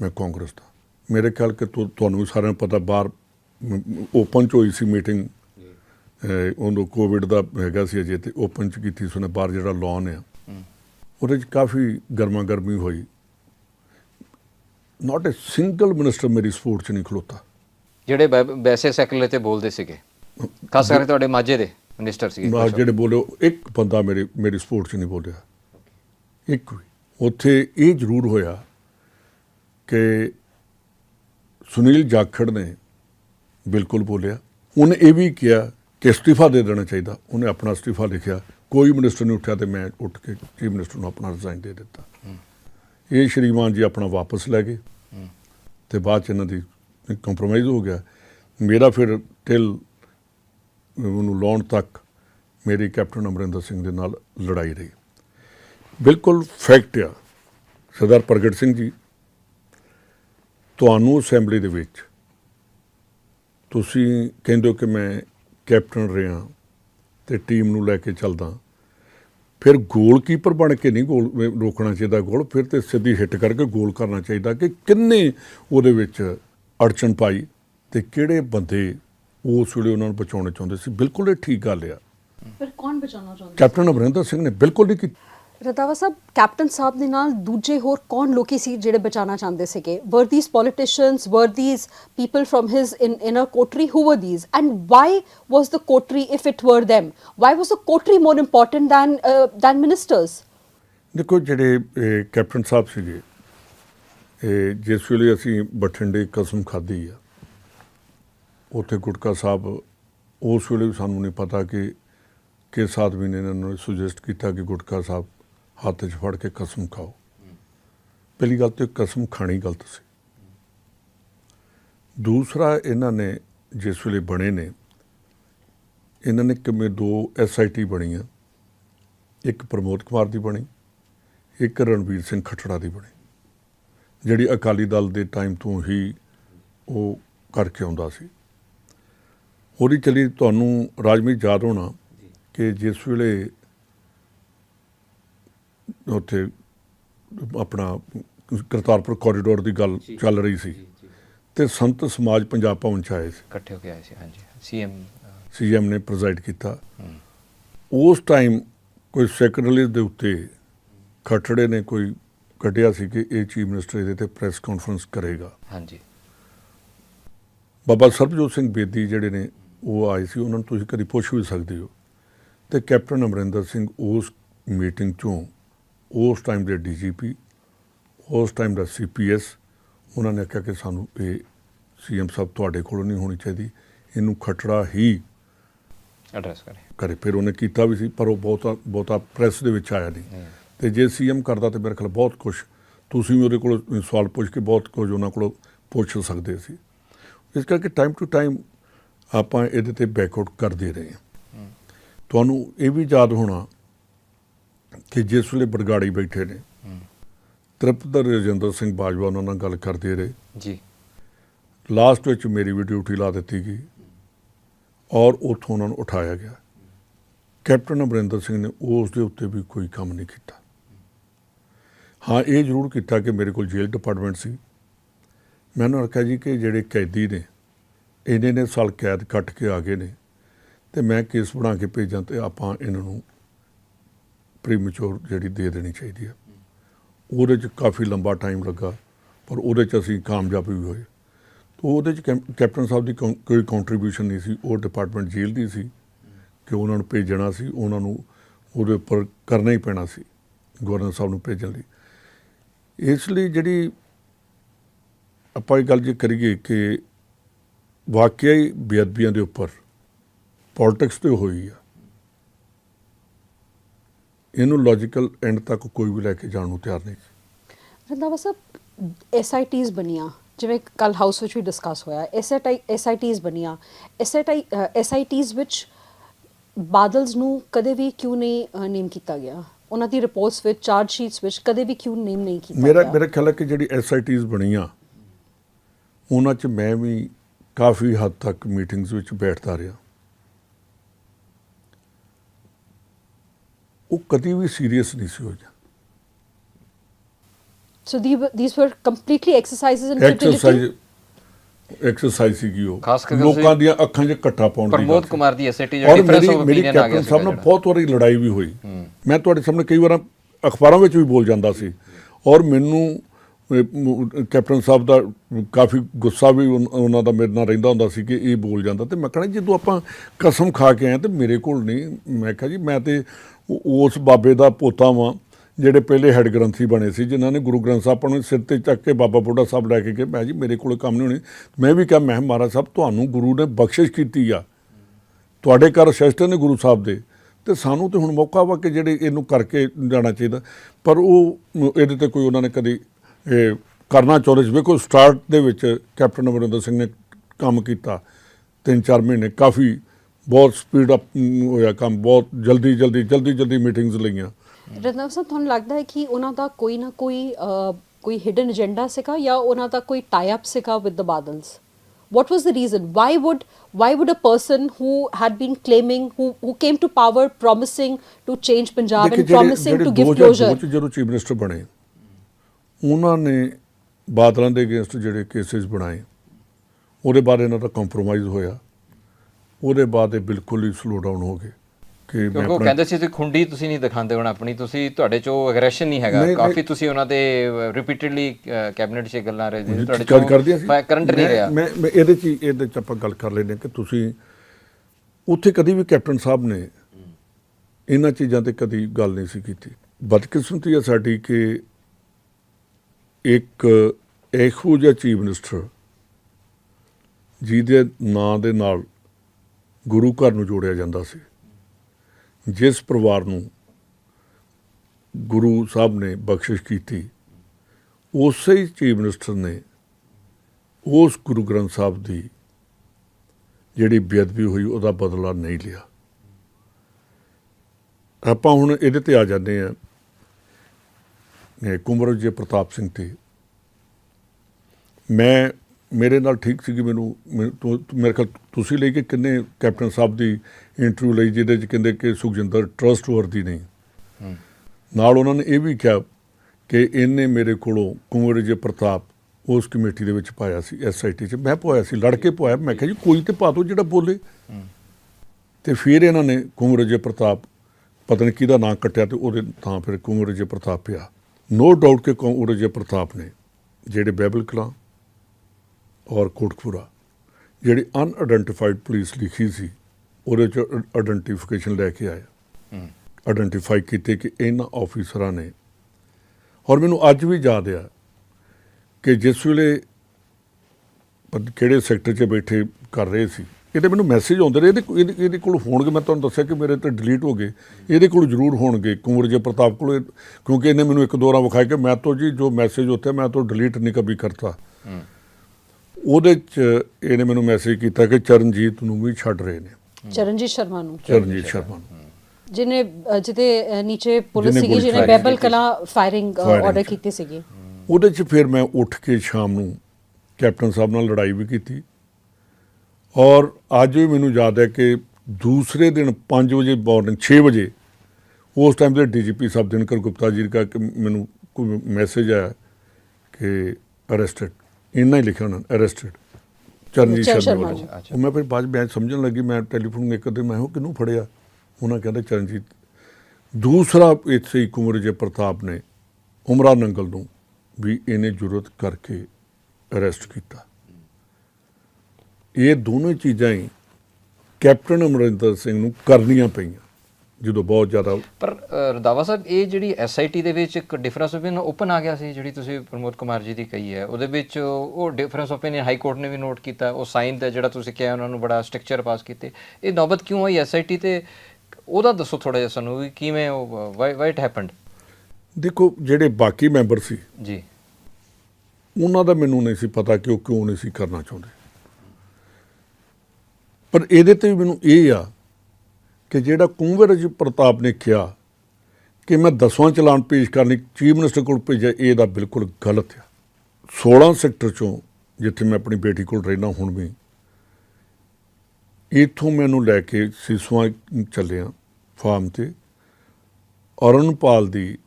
ਮੈਂ ਕਾਂਗਰਸ ਦਾ। ਮੇਰੇ ਖਿਆਲ ਕਿ ਤੁਹਾਨੂੰ ਸਾਰਿਆਂ ਨੂੰ ਪਤਾ ਬਾਹਰ ਓਪਨ ਚ ਹੋਈ ਸੀ ਮੀਟਿੰਗ ਉਹਨੂੰ ਕੋਵਿਡ ਦਾ ਹੈਗਾ ਸੀ ਅਜੇ ਤੇ ਓਪਨ ਚ ਕੀਤੀ ਸੀ ਉਹਨੇ ਬਾਹਰ ਜਿਹੜਾ ਲੌਨ ਆ ਉਹਦੇ ਚ ਕਾਫੀ ਗਰਮਾ ਗਰਮੀ ਹੋਈ। ਨਾਟ ਅ ਸਿੰਗਲ ਮਿਨਿਸਟਰ ਮੇਰੀ ਸਪੋਰਟ ਚ ਨਹੀਂ ਖਲੋਤਾ। ਜਿਹੜੇ ਵੈਸੇ ਸੈਕੂਲਰ ਤੇ ਬੋਲਦੇ ਸੀਗੇ। ਖਾਸ ਕਰਕੇ ਤੁਹਾਡੇ ਮਾਝੇ ਦੇ। ਮਿਨਿਸਟਰ ਸੀਗੇ ਬਾਹਰ ਜਿਹੜੇ ਬੋਲੇ ਇੱਕ ਬੰਦਾ ਮੇਰੇ ਮੇਰੀ ਸਪੋਰਟ ਚ ਨਹੀਂ ਬੋਲਿਆ। ਇੱਕ ਵੀ। ਉੱਥੇ ਇਹ ਜ਼ਰੂਰ ਹੋਇਆ ਕਿ ਸੁਨੀਲ ਜਾਖੜ ਨੇ ਬਿਲਕੁਲ ਬੋਲਿਆ। ਉਹਨੇ ਇਹ ਵੀ ਕਿਹਾ ਕਿ ਅਸਤੀਫਾ ਦੇ ਦੇਣਾ ਚਾਹੀਦਾ। ਉਹਨੇ ਆਪਣਾ ਅਸਤੀਫਾ ਲਿਖਿਆ। ਕੋਈ ਮਿਨਿਸਟਰ ਨਹੀਂ ਉੱਠਿਆ ਤੇ ਮੈਂ ਉੱਠ ਕੇ ਚੀਫ ਮਿਨਿਸਟਰ ਨੂੰ ਆਪਣਾ ਰਿਜ਼ਾਈਨ ਦੇ ਦਿੱਤਾ। ਇਹ ਸ਼੍ਰੀਮਾਨ ਜੀ ਆਪਣਾ ਵਾਪਸ ਲੈ ਗਏ। ਤੇ ਬਾਅਦ ਚ ਇਹਨਾਂ ਦੀ ਕੰਪਰੋਮਾਈਜ਼ ਹੋ ਗਿਆ। ਮੇਰਾ ਫਿਰ ਟਿਲ ਉਹਨੂੰ ਲਾਉਣ ਤੱਕ ਮੇਰੀ ਕੈਪਟਨ ਅਮਰਿੰਦਰ ਸਿੰਘ ਦੇ ਨਾਲ ਲੜਾਈ ਰਹੀ। ਬਿਲਕੁਲ ਫੈਕਟ ਆ, ਸਰਦਾਰ ਪ੍ਰਗਟ ਸਿੰਘ ਜੀ, ਤੁਹਾਨੂੰ ਅਸੈਂਬਲੀ ਦੇ ਵਿੱਚ ਤੁਸੀਂ ਕਹਿੰਦੇ ਹੋ ਕਿ ਮੈਂ ਕੈਪਟਨ ਰਿਹਾ ਤੇ ਟੀਮ ਨੂੰ ਲੈ ਕੇ ਚੱਲਦਾ। ਫਿਰ ਗੋਲਕੀਪਰ ਬਣ ਕੇ ਨਹੀਂ ਗੋਲ ਰੋਕਣਾ ਚਾਹੀਦਾ ਗੋਲ ਫਿਰ ਤੇ ਸਿੱਧੀ ਹਿੱਟ ਕਰਕੇ ਗੋਲ ਕਰਨਾ ਚਾਹੀਦਾ ਕਿ ਕਿੰਨੇ ਉਹਦੇ ਵਿੱਚ ਅੜਚਨ ਪਾਈ ਤੇ ਕਿਹੜੇ ਬੰਦੇ ਉਸ ਵੇਲੇ ਉਹਨਾਂ ਨੂੰ ਬਚਾਉਣਾ ਚਾਹੁੰਦੇ ਸੀ। ਬਿਲਕੁਲ ਇਹ ਠੀਕ ਗੱਲ ਆ। ਫਿਰ ਕੌਣ ਬਚਾਉਣਾ ਚਾਹੁੰਦਾ? ਕੈਪਟਨ ਅਮਰਿੰਦਰ ਸਿੰਘ ਨੇ ਬਿਲਕੁਲ ਨਹੀਂ ਕੀਤੀ। ਰਤਾਵਾ ਸਾਹਿਬ ਕੈਪਟਨ ਸਾਹਿਬ ਦੇ ਨਾਲ ਦੂਜੇ ਹੋਰ ਕੌਣ ਲੋਕੀ ਸੀ ਜਿਹੜੇ ਬਚਾਉਣਾ ਚਾਹੁੰਦੇ ਸੀਗੇ? Were these politicians were these people from his in inner coterie who were these and why was the coterie if it were them why was the coterie more important than than ministers ਦੇਖੋ ਜਿਹੜੇ captain ਸਾਹਿਬ ਸੀਗੇ ਇਹ ਜਿਸ ਵੇਲੇ ਅਸੀਂ ਬਠਿੰਡੇ ਕਸਮ ਖਾਧੀ ਆ ਉੱਥੇ ਗੁਟਕਾ ਸਾਹਿਬ, ਉਸ ਵੇਲੇ ਵੀ ਸਾਨੂੰ ਨਹੀਂ ਪਤਾ ਕਿ ਕਿਸ ਆਦਮੀ ਨੇ ਇਹਨਾਂ ਨੂੰ ਸੁਜੈਸਟ ਕੀਤਾ ਕਿ ਗੁਟਕਾ ਸਾਹਿਬ ਹੱਥ 'ਚ ਫੜ ਕੇ ਕਸਮ ਖਾਓ। ਪਹਿਲੀ ਗੱਲ ਤੇ ਕਸਮ ਖਾਣੀ ਗਲਤ ਸੀ। ਦੂਸਰਾ, ਇਹਨਾਂ ਨੇ ਜਿਸ ਵੇਲੇ ਬਣੇ ਨੇ, ਇਹਨਾਂ ਨੇ ਕਿਵੇਂ ਦੋ ਐਸਆਈਟੀ ਬਣੀਆਂ। ਇੱਕ ਪ੍ਰਮੋਦ ਕੁਮਾਰ ਦੀ ਬਣੀ, ਇੱਕ ਰਣਵੀਰ ਸਿੰਘ ਖੱਟੜਾ ਦੀ ਬਣੀ। ਜਿਹੜੀ ਅਕਾਲੀ ਦਲ ਦੇ ਟਾਈਮ ਤੋਂ ਹੀ ਉਹ ਕਰਕੇ ਆਉਂਦਾ ਸੀ। ਉਹਦੀ ਚਲੀ ਤੁਹਾਨੂੰ ਰਾਜਮੀਤ ਯਾਦ ਹੋਣਾ ਕਿ ਜਿਸ ਵੇਲੇ ਉੱਥੇ ਆਪਣਾ ਕਰਤਾਰਪੁਰ ਕੋਰੀਡੋਰ ਦੀ ਗੱਲ ਚੱਲ ਰਹੀ ਸੀ ਤੇ ਸੰਤ ਸਮਾਜ ਪੰਜਾਬ ਭਵਨ ਚ ਆਏ ਸੀ। ਇਕੱਠੇ ਹੋ ਕੇ ਆਏ ਸੀ ਹਾਂਜੀ। ਸੀਐਮ ਸੀਐਮ ਨੇ ਪ੍ਰੈਜ਼ਾਈਡ ਕੀਤਾ। ਉਸ ਟਾਈਮ ਕੋਈ ਸੈਕਟਰੀਜ਼ ਦੇ ਉੱਤੇ ਖੱਟੜੇ ਨੇ ਕੋਈ ਕੱਢਿਆ ਸੀ ਕਿ ਇਹ ਚੀਫ ਮਿਨਿਸਟਰ ਇਹਦੇ ਤੇ ਪ੍ਰੈਸ ਕਾਨਫਰੰਸ ਕਰੇਗਾ। ਹਾਂਜੀ। ਬਾਬਾ ਸਰਬਜੋਤ ਸਿੰਘ ਬੇਦੀ ਜਿਹੜੇ ਨੇ ਉਹ ਆਏ ਸੀ ਉਹਨਾਂ ਨੂੰ ਤੁਸੀਂ ਕਦੀ ਪੁੱਛ ਵੀ ਸਕਦੇ ਹੋ। ਤੇ ਕੈਪਟਨ ਅਮਰਿੰਦਰ ਸਿੰਘ ਉਸ ਮੀਟਿੰਗ ਚੋਂ ਉਸ ਟਾਈਮ ਦੇ ਡੀਜੀਪੀ ਉਸ ਟਾਈਮ ਦਾ ਸੀਪੀਐਸ ਉਹਨਾਂ ਨੇ ਕਿਹਾ ਕਿ ਸਾਨੂੰ ਇਹ ਸੀਐਮ ਸਾਹਿਬ ਤੁਹਾਡੇ ਕੋਲੋਂ ਨਹੀਂ ਹੋਣੀ ਚਾਹੀਦੀ ਇਹਨੂੰ ਖਟੜਾ ਹੀ ਐਡਰੈਸ ਕਰੇ। ਕਰੇ। ਫਿਰ ਉਹਨੇ ਕੀਤਾ ਵੀ ਸੀ ਪਰ ਉਹ ਬਹੁਤਾ ਬਹੁਤਾ ਪ੍ਰੈਸ ਦੇ ਵਿੱਚ ਆਇਆ ਨਹੀਂ। ਤੇ ਜੇ ਸੀਐਮ ਕਰਦਾ ਤੇ ਮੇਰੇ ਖਿਆਲ ਬਹੁਤ ਕੁਝ ਤੁਸੀਂ ਵੀ ਉਹਦੇ ਕੋਲ ਸਵਾਲ ਪੁੱਛ ਕੇ ਬਹੁਤ ਕੁਝ ਉਹਨਾਂ ਕੋਲੋਂ ਪੁੱਛ ਸਕਦੇ ਸੀ। ਇਸ ਕਰਕੇ ਟਾਈਮ ਟੂ ਟਾਈਮ ਆਪਾਂ ਇਹਦੇ ਤੇ ਬੈਕਆਊਟ ਕਰਦੇ ਰਹੇ ਤੁਹਾਨੂੰ ਇਹ ਵੀ ਯਾਦ ਹੋਣਾ ਕਿ ਜਿਸ ਵੇਲੇ ਬਰਗਾੜੀ ਬੈਠੇ ਨੇ ਤ੍ਰਿਪਤ ਰਜਿੰਦਰ ਸਿੰਘ ਬਾਜਵਾ ਉਹਨਾਂ ਨਾਲ ਗੱਲ ਕਰਦੇ ਰਹੇ। ਜੀ। ਲਾਸਟ ਵਿੱਚ ਮੇਰੀ ਵੀ ਡਿਊਟੀ ਲਾ ਦਿੱਤੀ ਗਈ ਔਰ ਉੱਥੋਂ ਉਹਨਾਂ ਨੂੰ ਉਠਾਇਆ ਗਿਆ। ਕੈਪਟਨ ਅਮਰਿੰਦਰ ਸਿੰਘ ਨੇ ਉਸ ਦੇ ਉੱਤੇ ਵੀ ਕੋਈ ਕੰਮ ਨਹੀਂ ਕੀਤਾ। ਹਾਂ ਇਹ ਜ਼ਰੂਰ ਕੀਤਾ ਕਿ ਮੇਰੇ ਕੋਲ ਜੇਲ੍ਹ ਡਿਪਾਰਟਮੈਂਟ ਸੀ। ਮੈਂ ਉਹਨਾਂ ਨੂੰ ਜੀ ਕਿ ਜਿਹੜੇ ਕੈਦੀ ਨੇ ਇਹਨੇ ਨੇ ਸਾਲ ਕੈਦ ਕੱਟ ਕੇ ਆ ਗਏ ਨੇ ਤੇ ਮੈਂ ਕੇਸ ਬਣਾ ਕੇ ਭੇਜਾਂ ਤੇ ਆਪਾਂ ਇਹਨਾਂ ਨੂੰ ਪ੍ਰੀਮੈਚੁਰ ਜਿਹੜੀ ਦੇ ਦੇਣੀ ਚਾਹੀਦੀ ਹੈ ਉਹਦੇ 'ਚ ਕਾਫੀ ਲੰਬਾ ਟਾਈਮ ਲੱਗਾ, ਪਰ ਉਹਦੇ 'ਚ ਅਸੀਂ ਕਾਮਯਾਬ ਵੀ ਹੋਏ। ਤੋ ਉਹਦੇ 'ਚ ਕੈਪ- ਕੈਪਟਨ ਸਾਹਿਬ ਦੀ ਕੌਂ- ਕੋਈ ਕੰਟਰੀਬਿਊਸ਼ਨ ਨਹੀਂ ਸੀ, ਉਹ ਡਿਪਾਰਟਮੈਂਟ ਜੇਲ੍ਹ ਦੀ ਸੀ ਕਿ ਉਹਨਾਂ ਨੂੰ ਭੇਜਣਾ ਸੀ, ਉਹਨਾਂ ਨੂੰ ਉਹਦੇ ਉੱਪਰ ਕਰਨਾ ਹੀ ਪੈਣਾ ਸੀ, ਗਵਰਨਰ ਸਾਹਿਬ ਨੂੰ ਭੇਜਣ ਲਈ। ਇਸ ਲਈ ਜਿਹੜੀ ਆਪਾਂ ਇਹ ਗੱਲ ਜੇ ਕਰੀਏ ਕਿ ਵਾਕਿਆ ਹੀ ਬੇਅਦਬੀਆਂ ਦੇ ਉੱਪਰ ਪੋਲਿਟਿਕਸ ਤੇ ਹੋਈ ਆ। ਇਹਨੂੰ ਲੌਜੀਕਲ ਐਂਡ ਤੱਕ ਕੋਈ ਵੀ ਲੈ ਕੇ ਜਾਣ ਨੂੰ ਤਿਆਰ ਨਹੀਂ ਰੰਦਾਵਾ ਸਾਹਿਬ ਐਸਆਈਟੀਜ਼ ਬਣੀਆਂ ਜਿਵੇਂ ਕੱਲ ਹਾਊਸ ਵਿੱਚ ਵੀ ਡਿਸਕਸ ਹੋਇਆ ਐਸਆਈਟੀਜ਼ ਬਣੀਆਂ ਐਸਆਈਟੀ ਐਸਆਈਟੀਜ਼ ਵਿੱਚ ਬਾਦਲਸ ਨੂੰ ਕਦੇ ਵੀ ਕਿਉਂ ਨਹੀਂ ਨੇਮ ਕੀਤਾ ਗਿਆ? ਉਹਨਾਂ ਦੀ ਰਿਪੋਰਟਸ ਵਿੱਚ ਚਾਰਜ ਸ਼ੀਟਸ ਵਿੱਚ ਕਦੇ ਵੀ ਕਿਉਂ ਨੇਮ ਨਹੀਂ ਕੀਤਾ ਮੇਰਾ ਮੇਰਾ ਖਿਆਲ ਹੈ ਕਿ ਜਿਹੜੀ ਐਸਆਈਟੀਜ਼ ਬਣੀਆਂ ਉਹਨਾਂ 'ਚ ਮੈਂ ਵੀ ਕਾਫੀ ਹੱਦ ਤੱਕ ਮੀਟਿੰਗਸ ਵਿੱਚ ਬੈਠਦਾ ਰਿਹਾ। ਉਹ ਕਦੀ ਵੀ ਸੀਰੀਅਸ ਨਹੀਂ ਸੀ ਹੋਇਆ So the- these were completely exercises in exercise futility. Exercise ਸੀਗੀ ਉਹ। ਖਾਸ ਕਰਕੇ ਲੋਕਾਂ ਦੀਆਂ ਅੱਖਾਂ 'ਚ ਘੱਟਾ ਪਾਉਣ ਦੀ ਪ੍ਰਮੋਦ। ਕੁਮਾਰ ਦੀ ਐਸਐਟੀ ਔਰ ਜਿਹੜੀ ਡਿਫਰੈਂਸ ਆਫ ਓਪੀਨੀਅਨ ਆ ਗਿਆ ਸੀ ਬਹੁਤ ਵਾਰੀ ਲੜਾਈ ਵੀ ਹੋਈ। ਮੈਂ ਤੁਹਾਡੇ ਸਾਹਮਣੇ ਕਈ ਵਾਰ ਅਖਬਾਰਾਂ ਵਿੱਚ ਵੀ ਬੋਲ ਜਾਂਦਾ ਸੀ। ਔਰ ਮੈਨੂੰ ਕੈਪਟਨ ਸਾਹਿਬ ਦਾ ਕਾਫੀ ਗੁੱਸਾ ਵੀ ਉਨ- ਉਹਨਾਂ ਦਾ ਮੇਰੇ ਨਾਲ ਰਹਿੰਦਾ ਹੁੰਦਾ ਸੀ ਕਿ ਇਹ ਬੋਲ ਜਾਂਦਾ ਤੇ ਮੈਂ ਕਹਣਾ ਜਦੋਂ ਆਪਾਂ ਕਸਮ ਖਾ ਕੇ ਆਏ ਤੇ ਮੇਰੇ ਕੋਲ ਨਹੀਂ, ਮੈਂ ਕਿਹਾ ਜੀ, ਮੈਂ ਤੇ ਉਸ ਬਾਬੇ ਦਾ ਪੋਤਾ ਵਾਂ, ਜਿਹੜੇ ਪਹਿਲੇ ਹੈੱਡ ਗ੍ਰੰਥੀ ਬਣੇ ਸੀ, ਜਿਨ੍ਹਾਂ ਨੇ ਗੁਰੂ ਗ੍ਰੰਥ ਸਾਹਿਬ ਨੂੰ ਸਿਰ ਤੇ ਚੱਕ ਕੇ ਬਾਬਾ ਬੁੱਢਾ ਸਾਹਿਬ ਲੈ ਕੇ ਗਏ ਮੈਂ ਜੀ, ਮੇਰੇ ਕੋਲ ਕੰਮ ਨਹੀਂ ਹੋਣੀ। ਮੈਂ ਵੀ ਕਿਹਾ, ਮੈਂ ਮਹਾਰਾਜ ਸਾਹਿਬ, ਤੁਹਾਨੂੰ ਗੁਰੂ ਨੇ ਬਖਸ਼ਿਸ਼ ਕੀਤੀ ਆ। ਤੁਹਾਡੇ ਘਰ ਸ਼ਸਤਰ ਨੇ ਗੁਰੂ ਸਾਹਿਬ ਦੇ। ਤੇ ਸਾਨੂੰ ਤੇ ਹੁਣ ਮੌਕਾ ਵਾ ਕਿ ਜਿਹੜੇ ਇਹਨੂੰ ਕਰਕੇ ਜਾਣਾ ਚਾਹੀਦਾ। ਪਰ ਉਹ, ਇਹਦੇ ਤੇ ਕੋਈ ਉਹਨਾਂ ਨੇ ਕਦੀ ਇਹ ਕਰਨਾ ਚਾਹੁੰਦੇ ਸੀ। ਵੇਖੋ ਸਟਾਰਟ ਦੇ ਵਿੱਚ ਕੈਪਟਨ ਅਮਰਿੰਦਰ ਸਿੰਘ ਨੇ ਕੰਮ ਕੀਤਾ। ਤਿੰਨ ਚਾਰ ਮਹੀਨੇ ਕਾਫੀ ਬਹੁਤ ਸਪੀਡ ਅਪ ਹੋਇਆ ਕੰਮ ਬਹੁਤ ਜਲਦੀ ਜਲਦੀ ਜਲਦੀ ਜਲਦੀ ਮੀਟਿੰਗਸ ਲਈਆਂ। ਰਤਨਵ ਸਾਹਿਬ ਤੁਹਾਨੂੰ ਲੱਗਦਾ ਹੈ ਕਿ ਉਹਨਾਂ ਦਾ ਕੋਈ ਨਾ ਕੋਈ ਕੋਈ ਹਿਡਨ ਏਜੰਡਾ ਸੀਗਾ ਜਾਂ ਉਹਨਾਂ ਦਾ ਕੋਈ ਟਾਈ ਅਪ ਸੀਗਾ with the Badals what was the reason? Why would why would a person who had been claiming who who came to power promising to change punjab and promising to give 2002 closure? ਜਦੋਂ chief minister ਬਣੇ ਉਹਨਾਂ ਨੇ ਬਾਦਲਾਂ ਦੇ against ਜਿਹੜੇ cases ਬਣਾਏ ਉਹਦੇ ਬਾਅਦ ਇਹਨਾਂ ਦਾ ਕੰਪਰੋਮਾਈਜ਼ ਹੋਇਆ। ਉਹਦੇ ਬਾਅਦ ਇਹ ਬਿਲਕੁਲ ਹੀ ਸਲੋ ਡਾਊਨ ਹੋ ਗਏ ਕਿ ਮੈਂ ਉਹ ਕਹਿੰਦੇ ਸੀ ਤੁਸੀਂ ਖੁੰਡੀ ਤੁਸੀਂ ਨਹੀਂ ਦਿਖਾਉਂਦੇ ਹੁਣ ਆਪਣੀ ਤੁਸੀਂ ਤੁਹਾਡੇ ਚੋਂ ਐਗਰੈਸ਼ਨ ਨਹੀਂ ਹੈਗਾ। ਕਾਫੀ। ਤੁਸੀਂ ਉਹਨਾਂ ਦੇ ਰਿਪੀਟਡਲੀ ਕੈਬਨਿਟ 'ਚ ਗੱਲਾਂ ਰਹੇ ਜੀ ਤੁਹਾਡੇ ਸੀ। ਕਰੰਟ ਨਹੀਂ ਰਿਹਾ। ਮੈਂ ਇਹਦੇ ਚ ਇਹਦੇ ਚ ਆਪਾਂ ਗੱਲ ਕਰ ਲੈਂਦੇ ਹਾਂ ਕਿ ਤੁਸੀਂ ਉੱਥੇ ਕਦੀ ਵੀ ਕੈਪਟਨ ਸਾਹਿਬ ਨੇ ਇਹਨਾਂ ਚੀਜ਼ਾਂ ਤੇ ਕਦੀ ਗੱਲ ਨਹੀਂ ਸੀ ਕੀਤੀ। ਬਦਕਿਸਮਤੀ ਹੈ ਸਾਡੀ ਕਿ ਇੱਕ ਇਹੋ ਜਿਹਾ ਚੀਫ ਮਿਨਿਸਟਰ ਜਿਹਦੇ ਨਾਂ ਦੇ ਨਾਲ ਗੁਰੂ ਘਰ ਨੂੰ ਜੋੜਿਆ ਜਾਂਦਾ ਸੀ, ਜਿਸ ਪਰਿਵਾਰ ਨੂੰ ਗੁਰੂ ਸਾਹਿਬ ਨੇ ਬਖਸ਼ਿਸ਼ ਕੀਤੀ, ਉਸੇ ਹੀ ਚੀਫ ਮਿਨਿਸਟਰ ਨੇ ਉਸ ਗੁਰੂ ਗ੍ਰੰਥ ਸਾਹਿਬ ਦੀ ਜਿਹੜੀ ਬੇਅਦਬੀ ਹੋਈ, ਉਹਦਾ ਬਦਲਾ ਨਹੀਂ ਲਿਆ। ਆਪਾਂ ਹੁਣ ਇਹਦੇ ਤੇ ਆ ਜਾਂਦੇ ਆ ਕੁਮਰ ਜੀ ਪ੍ਰਤਾਪ ਸਿੰਘ ਤੇ। ਮੈਂ ਮੇਰੇ ਨਾਲ ਠੀਕ ਸੀ ਕਿ ਮੈਨੂੰ ਮੇਰੇ ਖਿਆਲ ਤੁਸੀਂ ਲਈ ਕਿ ਕਿੰਨੇ ਕੈਪਟਨ ਸਾਹਿਬ ਦੀ ਇੰਟਰਵਿਊ ਲਈ ਜਿਹਦੇ ਚ ਕਹਿੰਦੇ ਕਿ ਸੁਖਜਿੰਦਰ ਟਰਸਟਵਰਦੀ ਨਹੀਂ ਹੂੰ। ਨਾਲ ਉਹਨਾਂ ਨੇ ਇਹ ਵੀ ਕਿਹਾ ਕਿ ਇਹਨੇ ਮੇਰੇ ਕੋਲੋਂ ਕੁੰਵਰ ਜੇ ਪ੍ਰਤਾਪ ਉਸ ਕਮੇਟੀ ਦੇ ਵਿੱਚ ਪਾਇਆ ਸੀ ਐਸਆਈਟੀ 'ਚ। ਮੈਂ ਪਾਇਆ ਸੀ ਲੜ ਕੇ ਪਾਇਆ। ਮੈਂ ਕਿਹਾ ਜੀ ਕੋਈ ਤੇ ਪਾ ਦਿਓ ਜਿਹੜਾ ਬੋਲੇ। ਤੇ ਫਿਰ ਇਹਨਾਂ ਨੇ ਕੁੰਵਰ ਜੇ ਪ੍ਰਤਾਪ ਪਤਾ ਨਹੀਂ ਕਿਹਦਾ ਨਾਂ ਕੱਟਿਆ ਤੇ ਉਹਦੇ ਤਾਂ ਫਿਰ ਕੁੰਵਰ ਜੇ ਪ੍ਰਤਾਪ ਪਿਆ। ਨੋ ਡਾਊਟ ਕਿ ਕੁੰਵਰ ਜੇ ਪ੍ਰਤਾਪ ਨੇ ਜਿਹੜੇ ਬਾਈਬਲ ਕਲਾਂ ਔਰ ਕੋਟਕਪੂਰਾ ਜਿਹੜੀ ਅਨਆਇਡੈਂਟੀਫਾਈਡ ਪੁਲਿਸ ਲਿਖੀ ਸੀ ਉਹਦੇ ਚ ਆਇਡੈਂਟੀਫਿਕੇਸ਼ਨ ਲੈ ਕੇ ਆਇਆ। ਆਇਡੈਂਟੀਫਾਈ ਕੀਤੇ ਕਿ ਇਹਨਾਂ ਆਫੀਸਰਾਂ ਨੇ ਔਰ ਮੈਨੂੰ ਅੱਜ ਵੀ ਯਾਦ ਆ ਕਿ ਜਿਸ ਵੇਲੇ ਕਿਹੜੇ ਸੈਕਟਰ 'ਚ ਬੈਠੇ ਕਰ ਰਹੇ ਸੀ ਇਹਦੇ ਮੈਨੂੰ ਮੈਸੇਜ ਆਉਂਦੇ ਰਹੇ। ਇਹਦੇ ਇਹਦੇ ਕੋਲ ਹੋਣਗੇ ਮੈਂ ਤੁਹਾਨੂੰ ਦੱਸਿਆ ਕਿ ਮੇਰੇ ਤੇ ਡਿਲੀਟ ਹੋ ਗਏ। ਇਹਦੇ ਕੋਲ ਜ਼ਰੂਰ ਹੋਣਗੇ। ਕੁੰਵਰ ਜੇ ਪ੍ਰਤਾਪ ਕੋਲ ਕਿਉਂਕਿ ਇਹਨੇ ਮੈਨੂੰ ਇੱਕ ਦੋ ਵਾਰ ਵਿਖਾਇਆ ਕਿ ਮੈਂ ਤੋਂ ਜੀ ਜੋ ਮੈਸੇਜ ਉੱਥੇ ਮੈਂ ਤੋਂ ਡਿਲੀਟ ਨਹੀਂ ਕभी ਕਰਤਾ। ਉਹਦੇ 'ਚ ਇਹਨੇ ਮੈਨੂੰ ਮੈਸੇਜ ਕੀਤਾ ਕਿ ਚਰਨਜੀਤ ਨੂੰ ਵੀ ਛੱਡ ਰਹੇ ਨੇ। ਚਰਨਜੀਤ ਸ਼ਰਮਾ ਨੂੰ। ਚਰਨਜੀਤ ਸ਼ਰਮਾ ਨੂੰ। ਜਿਹਨੇ ਜਿਹਦੇ ਨੀਚੇ ਪੁਲਿਸ ਸੀਗੀ ਜਿਹਨੇ ਬੈਬਲ ਕਲਾ ਫਾਇਰਿੰਗ ਆਰਡਰ। ਕੀਤੀ। ਸੀਗੀ। ਉਹਦੇ 'ਚ ਫਿਰ ਮੈਂ ਉੱਠ ਕੇ ਸ਼ਾਮ ਨੂੰ ਕੈਪਟਨ ਸਾਹਿਬ ਨਾਲ ਲੜਾਈ ਵੀ ਕੀਤੀ। ਔਰ ਅੱਜ ਵੀ ਮੈਨੂੰ ਯਾਦ ਹੈ ਕਿ ਦੂਸਰੇ ਦਿਨ 5 ਵਜੇ ਮਾਰਨਿੰਗ 6 ਵਜੇ ਉਸ ਟਾਈਮ ਦੇ ਡੀਜੀਪੀ ਸਾਹਿਬ ਦਿਨਕਰ ਗੁਪਤਾ ਜੀ ਦਾ ਕਿ ਮੈਨੂੰ ਕੋਈ ਮੈਸੇਜ ਆਇਆ ਕਿ ਅਰੈਸਟਡ ਇੰਨਾ ਹੀ ਲਿਖਿਆ ਉਹਨਾਂ ਨੇ ਅਰੈਸਟਡ ਚਰਨਜੀਤ ਚਰਨ ਸ਼ਰਮਾ। ਉਹ ਮੈਂ ਫਿਰ ਬਾਅਦ 'ਚ ਮੈਂ ਸਮਝਣ ਲੱਗੀ ਮੈਂ ਟੈਲੀਫੋਨ ਇੱਕ ਤੇ ਮੈਂ ਉਹ ਕਿਹਨੂੰ ਫੜਿਆ? ਉਹਨਾਂ ਕਹਿੰਦਾ ਚਰਨਜੀਤ ਦੂਸਰਾ ਇੱਥੇ ਹੀ ਕੁੰਵਰ ਜੇ ਪ੍ਰਤਾਪ ਨੇ ਉਮਰਾ ਨੰਗਲ ਨੂੰ ਵੀ ਇਹਨੇ ਜ਼ਰੂਰਤ ਕਰਕੇ ਅਰੈਸਟ ਕੀਤਾ। ਇਹ ਦੋਨੋਂ ਚੀਜ਼ਾਂ ਹੀ ਕੈਪਟਨ ਅਮਰਿੰਦਰ ਸਿੰਘ ਨੂੰ ਕਰਨੀਆਂ ਪਈਆਂ ਜਦੋਂ ਬਹੁਤ ਜ਼ਿਆਦਾ ਪਰ ਅ, ਰੰਧਾਵਾ ਸਾਹਿਬ ਇਹ ਜਿਹੜੀ ਐਸਆਈਟੀ ਦੇ ਵਿੱਚ ਇੱਕ ਡਿਫਰੈਂਸ ਓਪੀਨੀਅਨ ਓਪਨ ਆ ਗਿਆ ਸੀ ਜਿਹੜੀ ਤੁਸੀਂ ਪ੍ਰਮੋਦ ਕੁਮਾਰ ਜੀ ਦੀ ਕਹੀ ਹੈ ਉਹਦੇ ਵਿੱਚ ਉਹ ਡਿਫਰੈਂਸ ਓਪੀਨੀਅਨ ਹਾਈ ਕੋਰਟ ਨੇ ਵੀ ਨੋਟ ਕੀਤਾ ਉਹ ਸਾਈਨ ਦਾ ਜਿਹੜਾ ਤੁਸੀਂ ਕਿਹਾ ਉਹਨਾਂ ਨੂੰ ਬੜਾ ਸਟ੍ਰਕਚਰ ਪਾਸ ਕੀਤੇ। ਇਹ ਨੌਬਤ ਕਿਉਂ ਆਈ ਐਸਆਈਟੀ ਤੇ? ਉਹਦਾ ਦੱਸੋ ਥੋੜਾ ਜਿਹਾ ਸਾਨੂੰ ਵੀ ਕਿਵੇਂ ਉਹ ਵਾਈ ਇਟ ਹੈਪਨਡ ਦੇਖੋ ਜਿਹੜੇ ਬਾਕੀ ਮੈਂਬਰ ਸੀ ਜੀ। ਉਹਨਾਂ ਦਾ ਮੈਨੂੰ ਨਹੀਂ ਸੀ ਪਤਾ ਕਿ ਉਹ ਕਿਉਂ ਨਹੀਂ ਸੀ ਕਰਨਾ ਚਾਹੁੰਦੇ। ਪਰ ਇਹਦੇ ਤੇ ਵੀ ਮੈਨੂੰ ਇਹ ਆ ਕਿ ਜਿਹੜਾ ਕੁੰਵਰ ਪ੍ਰਤਾਪ ਨੇ ਕਿਹਾ ਕਿ ਮੈਂ ਦਸਵਾਂ ਚਲਾਨ ਪੇਸ਼ ਕਰਨੀ ਚੀਫ ਮਿਨਿਸਟਰ ਕੋਲ ਭੇਜਿਆ ਇਹ ਦਾ ਬਿਲਕੁਲ ਗਲਤ ਆ। 16 ਸੈਕਟਰ ਚੋਂ ਜਿੱਥੇ ਮੈਂ ਆਪਣੀ ਬੇਟੀ ਕੋਲ ਰਹਿਣਾ ਹੁਣ ਵੀ ਇੱਥੋਂ ਮੈਨੂੰ ਲੈ ਕੇ ਸਿਸਵਾ ਚੱਲਿਆ ਫਾਰਮ ਤੇ। ਅਰਨਪਾਲ ਦੀ